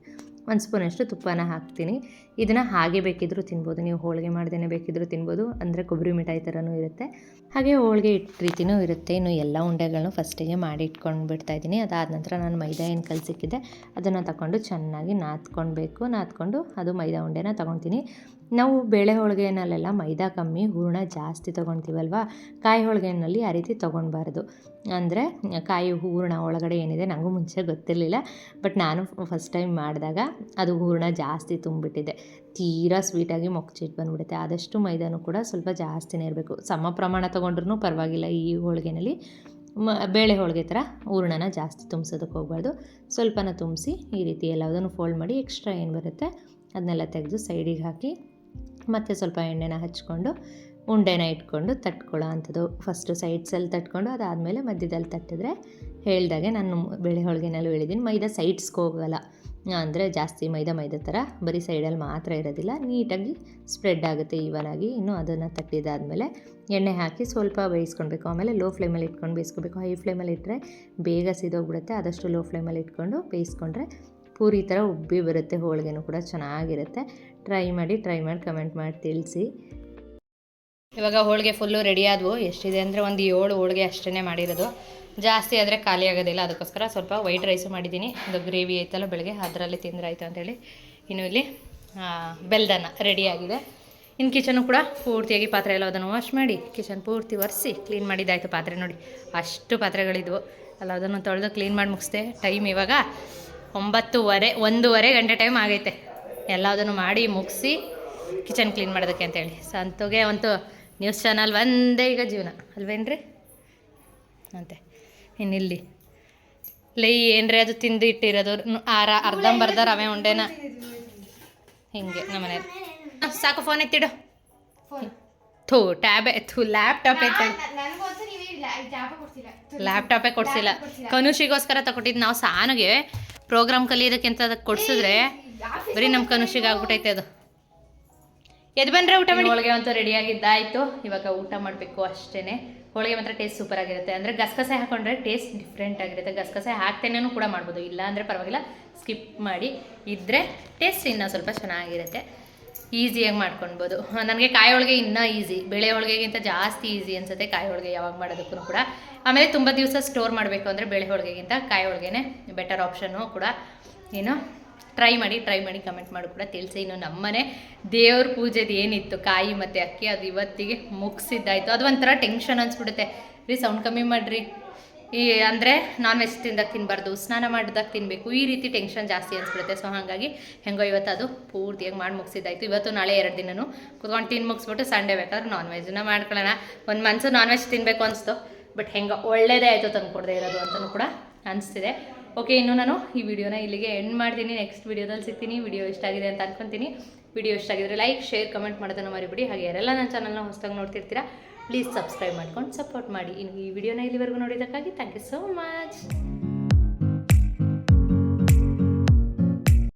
ಒಂದು ಸ್ಪೂನಷ್ಟು ತುಪ್ಪನ ಹಾಕ್ತೀನಿ. ಇದನ್ನು ಹಾಗೆ ಬೇಕಿದ್ದರೂ ತಿನ್ಬೋದು. ನೀವು ಹೋಳಿಗೆ ಮಾಡ್ದೇ ಬೇಕಿದ್ದರೂ ತಿನ್ಬೋದು. ಅಂದರೆ ಕೊಬ್ಬರಿ ಮಿಠಾಯಿ ಥರನೂ ಇರುತ್ತೆ. ಹಾಗೆ ಹೋಳಿಗೆ ಇಟ್ಟು ರೀತಿನೂ ಇರುತ್ತೆ. ಇನ್ನು ಎಲ್ಲ ಉಂಡೆಗಳನ್ನು ಫಸ್ಟಿಗೆ ಮಾಡಿ ಇಟ್ಕೊಂಡು ಬಿಡ್ತಾ ಇದ್ದೀನಿ. ಅದಾದ ನಂತರ ನಾನು ಮೈದಾ ಏನು ಕಲಸಿಕ್ಕಿದ್ದೆ ಅದನ್ನು ತಗೊಂಡು ಚೆನ್ನಾಗಿ ನಾದ್ಕೊಳ್ಬೇಕು ನಾದ್ಕೊಂಡು ಅದು ಮೈದಾ ಉಂಡೆನ ತೊಗೊತೀನಿ ನಾವು ಬೇಳೆ ಹೋಳಿಗೆನಲ್ಲೆಲ್ಲ ಮೈದಾ ಕಮ್ಮಿ, ಹೂರಣ ಜಾಸ್ತಿ ತೊಗೊತೀವಲ್ವ ಕಾಯಿ ಹೋಳಿಗೆನಲ್ಲಿ ಆ ರೀತಿ ತೊಗೊಳ್ಬಾರ್ದು ಅಂದರೆ ಕಾಯಿ ಹೂರಣ ಒಳಗಡೆ ಏನಿದೆ ನನಗೂ ಮುಂಚೆ ಗೊತ್ತಿರಲಿಲ್ಲ. ಬಟ್ ನಾನು ಫಸ್ಟ್ ಟೈಮ್ ಮಾಡಿದಾಗ ಅದು ಹೂರಣ ಜಾಸ್ತಿ ತುಂಬಿಟ್ಟಿದೆ. ತೀರಾ ಸ್ವೀಟಾಗಿ ಮೊಗ್ಚಿಟ್ಟು ಬಂದುಬಿಡುತ್ತೆ. ಆದಷ್ಟು ಮೈದಾನು ಕೂಡ ಸ್ವಲ್ಪ ಜಾಸ್ತಿನೇ ಇರಬೇಕು. ಸಮ ಪ್ರಮಾಣ ತೊಗೊಂಡ್ರೂ ಪರವಾಗಿಲ್ಲ ಈ ಹೋಳಿಗೆನಲ್ಲಿ. ಮ, ಬೇಳೆ ಹೋಳಿಗೆ ಥರ ಹೂರಣನ ಜಾಸ್ತಿ ತುಂಬಿಸೋದಕ್ಕೆ ಹೋಗ್ಬಾರ್ದು. ಸ್ವಲ್ಪನ ತುಂಬಿಸಿ ಈ ರೀತಿ ಎಲ್ಲದನ್ನು ಫೋಲ್ಡ್ ಮಾಡಿ ಎಕ್ಸ್ಟ್ರಾ ಏನು ಬರುತ್ತೆ ಅದನ್ನೆಲ್ಲ ತೆಗೆದು ಸೈಡಿಗೆ ಹಾಕಿ ಮತ್ತು ಸ್ವಲ್ಪ ಎಣ್ಣೆನ ಹಚ್ಕೊಂಡು ಉಂಡೆನ ಇಟ್ಕೊಂಡು ತಟ್ಕೊಳ್ಳೋ ಅಂಥದ್ದು. ಫಸ್ಟು ಸೈಡ್ಸಲ್ಲಿ ತಟ್ಕೊಂಡು ಅದಾದಮೇಲೆ ಮಧ್ಯದಲ್ಲಿ ತಟ್ಟಿದ್ರೆ ಹೇಳ್ದಾಗೆ ನಾನು ಬೇಳೆ ಹೋಳಿಗೆನಲ್ಲೂ ಹೇಳಿದ್ದೀನಿ ಮೈದಾ ಸೈಡ್ಸ್ಗೆ ಹೋಗಲ್ಲ ಅಂದರೆ ಜಾಸ್ತಿ ಮೈದಾ ಮೈದಾ ಥರ ಬರೀ ಸೈಡಲ್ಲಿ ಮಾತ್ರ ಇರೋದಿಲ್ಲ, ನೀಟಾಗಿ ಸ್ಪ್ರೆಡ್ ಆಗುತ್ತೆ ಈವನ್ ಆಗಿ ಇನ್ನು ಅದನ್ನು ತಟ್ಟಿದಾದಮೇಲೆ ಎಣ್ಣೆ ಹಾಕಿ ಸ್ವಲ್ಪ ಬೇಯಿಸ್ಕೊಳ್ಬೇಕು. ಆಮೇಲೆ ಲೋ ಫ್ಲೇಮಲ್ಲಿ ಇಟ್ಕೊಂಡು ಬೇಯಿಸ್ಕೊಬೇಕು ಹೈ ಫ್ಲೇಮಲ್ಲಿ ಇಟ್ಟರೆ ಬೇಗ ಸಿದೋಗ್ಬಿಡುತ್ತೆ. ಆದಷ್ಟು ಲೋ ಫ್ಲೇಮಲ್ಲಿ ಇಟ್ಕೊಂಡು ಬೇಯಿಸ್ಕೊಂಡ್ರೆ ಪೂರಿ ಥರ ಉಬ್ಬಿ ಬರುತ್ತೆ. ಹೋಳಿಗೆನೂ ಕೂಡ ಚೆನ್ನಾಗಿರುತ್ತೆ. ಟ್ರೈ ಮಾಡಿ ಟ್ರೈ ಮಾಡಿ ಕಮೆಂಟ್ ಮಾಡಿ ತಿಳಿಸಿ. ಇವಾಗ ಹೋಳಿಗೆ ಫುಲ್ಲು ರೆಡಿ ಆದವು. ಎಷ್ಟಿದೆ ಅಂದರೆ ಒಂದು ಏಳು ಹೋಳಿಗೆ ಅಷ್ಟೇ ಮಾಡಿರೋದು. ಜಾಸ್ತಿ ಆದರೆ ಖಾಲಿ ಆಗೋದಿಲ್ಲ. ಅದಕ್ಕೋಸ್ಕರ ಸ್ವಲ್ಪ ವೈಟ್ ರೈಸು ಮಾಡಿದ್ದೀನಿ. ಒಂದು ಗ್ರೇವಿ ಐತಲ್ಲ, ಬೆಳಗ್ಗೆ ಅದರಲ್ಲಿ ತಿಂದ್ರಾಯ್ತು ಅಂತೇಳಿ. ಇನ್ನು ಇಲ್ಲಿ ಬೆಲ್ದನ್ನ ರೆಡಿಯಾಗಿದೆ ಇನ್ನು ಕಿಚನು ಕೂಡ ಪೂರ್ತಿಯಾಗಿ ಪಾತ್ರೆ ಎಲ್ಲ ಅದನ್ನು ವಾಶ್ ಮಾಡಿ ಕಿಚನ್ ಪೂರ್ತಿ ಒರೆಸಿ ಕ್ಲೀನ್ ಮಾಡಿದ್ದಾಯಿತು ಪಾತ್ರೆ ನೋಡಿ. ಅಷ್ಟು ಪಾತ್ರೆಗಳಿದ್ವು. ಅಲ್ಲ, ಅದನ್ನು ತೊಳೆದು ಕ್ಲೀನ್ ಮಾಡಿ ಮುಗಿಸ್ದೆ. ಟೈಮ್ ಇವಾಗ ಒಂಬತ್ತುವರೆ, ಒಂದೂವರೆ ಗಂಟೆ ಟೈಮ್ ಆಗೈತೆ. ಎಲ್ಲದನ್ನು ಮಾಡಿ ಮುಗಿಸಿ ಕಿಚನ್ ಕ್ಲೀನ್ ಮಾಡೋದಕ್ಕೆ ಅಂತೇಳಿ. ಸಂತೋಗೆ, ಅಂತೂ ನ್ಯೂಸ್ ಚಾನಲ್ ಒಂದೇ ಈಗ ಜೀವನ. ಅಲ್ವೇನ್ರಿ? ಅಂತೆ. ಇನ್ನಿಲ್ಲಿ ಲೈ ಏನ್ರಿ ಅದು ತಿಂದು ಇಟ್ಟಿರೋದು? ಆರ ಅರ್ಧಂಬರ್ಧ ರವೆ ಉಂಡೆನ? ಹಿಂಗೆ ನಮ್ಮನೆ ಸಾಕು ಫೋನ್ ಎತ್ತಿಡು. ಥೂ ಟ್ಯಾಬೆ ಥೂ ಲ್ಯಾಪ್ಟಾಪ್ ಎತ್ತ. ಲ್ಯಾಪ್ಟಾಪೇ ಕೊಡ್ಸಿಲ್ಲ. ಕನುಷಿಗೋಸ್ಕರ ತಗೊಟ್ಟಿದ್ದು ನಾವು ಸಾನಿಗೆ ಪ್ರೋಗ್ರಾಮ್ ಕಲಿಯೋದಕ್ಕೆ ಅಂತ ಅದಕ್ಕೆ ಕೊಡ್ಸಿದ್ರೆ ಬರೀ ನಮ್ಮ ಕನುಷಿಗೆ ಆಗ್ಬಿಟ್ಟೈತೆ ಅದು. ಎದ್ದು ಬಂದ್ರೆ ಊಟ ಮಾಡಿ? ಒಳಗೆ ಅಂತ ರೆಡಿ ಆಗಿದ್ದಾಯ್ತು. ಇವಾಗ ಊಟ ಮಾಡಬೇಕು ಅಷ್ಟೇನೆ. ಹೋಳಿಗೆ ಮಾತ್ರ ಟೇಸ್ಟ್ ಸೂಪರ್ ಆಗಿರುತ್ತೆ. ಅಂದರೆ ಗಸಗಸೆ ಹಾಕೊಂಡ್ರೆ ಟೇಸ್ಟ್ ಡಿಫ್ರೆಂಟ್ ಆಗಿರುತ್ತೆ. ಗಸಗಸೆ ಹಾಕ್ತೇನೆನೂ ಕೂಡ ಮಾಡ್ಬೋದು. ಇಲ್ಲ ಅಂದರೆ ಪರವಾಗಿಲ್ಲ ಸ್ಕಿಪ್ ಮಾಡಿ. ಇದ್ದರೆ ಟೇಸ್ಟ್ ಇನ್ನೂ ಸ್ವಲ್ಪ ಚೆನ್ನಾಗಿರುತ್ತೆ. ಈಸಿಯಾಗಿ ಮಾಡ್ಕೊಳ್ಬೋದು ನನಗೆ ಕಾಯಿ ಹೋಳಿಗೆ ಇನ್ನೂ ಈಸಿ ಬೆಳೆ ಹೋಳಿಗೆಗಿಂತ ಜಾಸ್ತಿ ಈಸಿ ಅನ್ಸುತ್ತೆ ಕಾಯಿ ಹೋಳಿಗೆ ಯಾವಾಗ ಮಾಡೋದಕ್ಕೂ ಕೂಡ. ಆಮೇಲೆ ತುಂಬ ದಿವಸ ಸ್ಟೋರ್ ಮಾಡಬೇಕು ಅಂದರೆ ಬೇಳೆ ಹೋಳಿಗೆಗಿಂತ ಕಾಯಿ ಹೋಳಿಗೆನೇ ಬೆಟರ್ ಆಪ್ಷನ್ನು ಕೂಡ. ಏನು? ಟ್ರೈ ಮಾಡಿ ಟ್ರೈ ಮಾಡಿ ಕಮೆಂಟ್ ಮಾಡಿ ಕೂಡ ತಿಳಿಸಿ. ಇನ್ನು ನಮ್ಮನೆ ದೇವ್ರ ಪೂಜೆದು ಏನಿತ್ತು, ಕಾಯಿ ಮತ್ತು ಅಕ್ಕಿ, ಅದು ಇವತ್ತಿಗೆ ಮುಗಿಸಿದ್ದಾಯಿತು. ಅದು ಒಂಥರ ಟೆನ್ಷನ್ ಅನ್ಸ್ಬಿಡುತ್ತೆ. ರೀ ಸೌಂಡ್ ಕಮ್ಮಿ ಮಾಡಿರಿ. ಈ ಅಂದರೆ ನಾನ್ ವೆಜ್ ತಿಂದಾಗ ತಿನ್ನಬಾರ್ದು ಸ್ನಾನ ಮಾಡಿದಾಗ ತಿನ್ನಬೇಕು ಈ ರೀತಿ ಟೆನ್ಷನ್ ಜಾಸ್ತಿ ಅನಿಸ್ಬಿಡುತ್ತೆ. ಸೊ ಹಾಗಾಗಿ ಹೆಂಗೋ ಇವತ್ತು ಅದು ಪೂರ್ತಿಯಾಗಿ ಮಾಡಿ ಮುಗಿಸಿದ್ದಾಯ್ತು. ಇವತ್ತು ನಾಳೆ ಎರಡು ದಿನವೂ ಕುತ್ಕೊಂಡು ತಿಂದು ಮುಗಿಸ್ಬಿಟ್ಟು ಸಂಡೇ ಬೇಕಾದ್ರೆ ನಾನ್ ವೆಜ್ನ ಮಾಡ್ಕೊಳ್ಳೋಣ. ಒಂದು ಮನಸ್ಸು ನಾನ್ ವೆಜ್ ತಿನ್ನಬೇಕು ಅನಿಸ್ತು. ಬಟ್ ಹೆಂಗೋ ಒಳ್ಳೇದೇ ಆಯಿತು ತಂದು ಕೊಡದೆ ಇರೋದು ಅಂತಲೂ ಕೂಡ ಅನಿಸ್ತಿದೆ. ಓಕೆ ಇನ್ನು ನಾನು ಈ ವಿಡಿಯೋನ ಇಲ್ಲಿಗೆ ಎಂಡ್ ಮಾಡ್ತೀನಿ. ನೆಕ್ಸ್ಟ್ ವಿಡಿಯೋದಲ್ಲಿ ಸಿಗ್ತೀನಿ. ವಿಡಿಯೋ ಇಷ್ಟ ಆಗಿದೆ ಅಂತ ಅನ್ಕೊತೀನಿ. ವಿಡಿಯೋ ಇಷ್ಟ ಆಗಿದ್ರೆ ಲೈಕ್ ಶೇರ್ ಕಮೆಂಟ್ ಮಾಡೋದನ್ನು ಮರಿಬಿಡಿ. ಹಾಗೆ ಯಾರೆಲ್ಲ ನನ್ನ ಚಾನಲ್ನ ಹೊಸದಾಗಿ ನೋಡ್ತಿರ್ತೀರಾ ಪ್ಲೀಸ್ ಸಬ್ಸ್ಕ್ರೈಬ್ ಮಾಡ್ಕೊಂಡು ಸಪೋರ್ಟ್ ಮಾಡಿ. ಇನ್ನು ಈ ವಿಡಿಯೋನ ಇಲ್ಲಿವರೆಗೂ ನೋಡಿದ್ದಕ್ಕಾಗಿ ಥ್ಯಾಂಕ್ ಯು ಸೋ ಮಚ್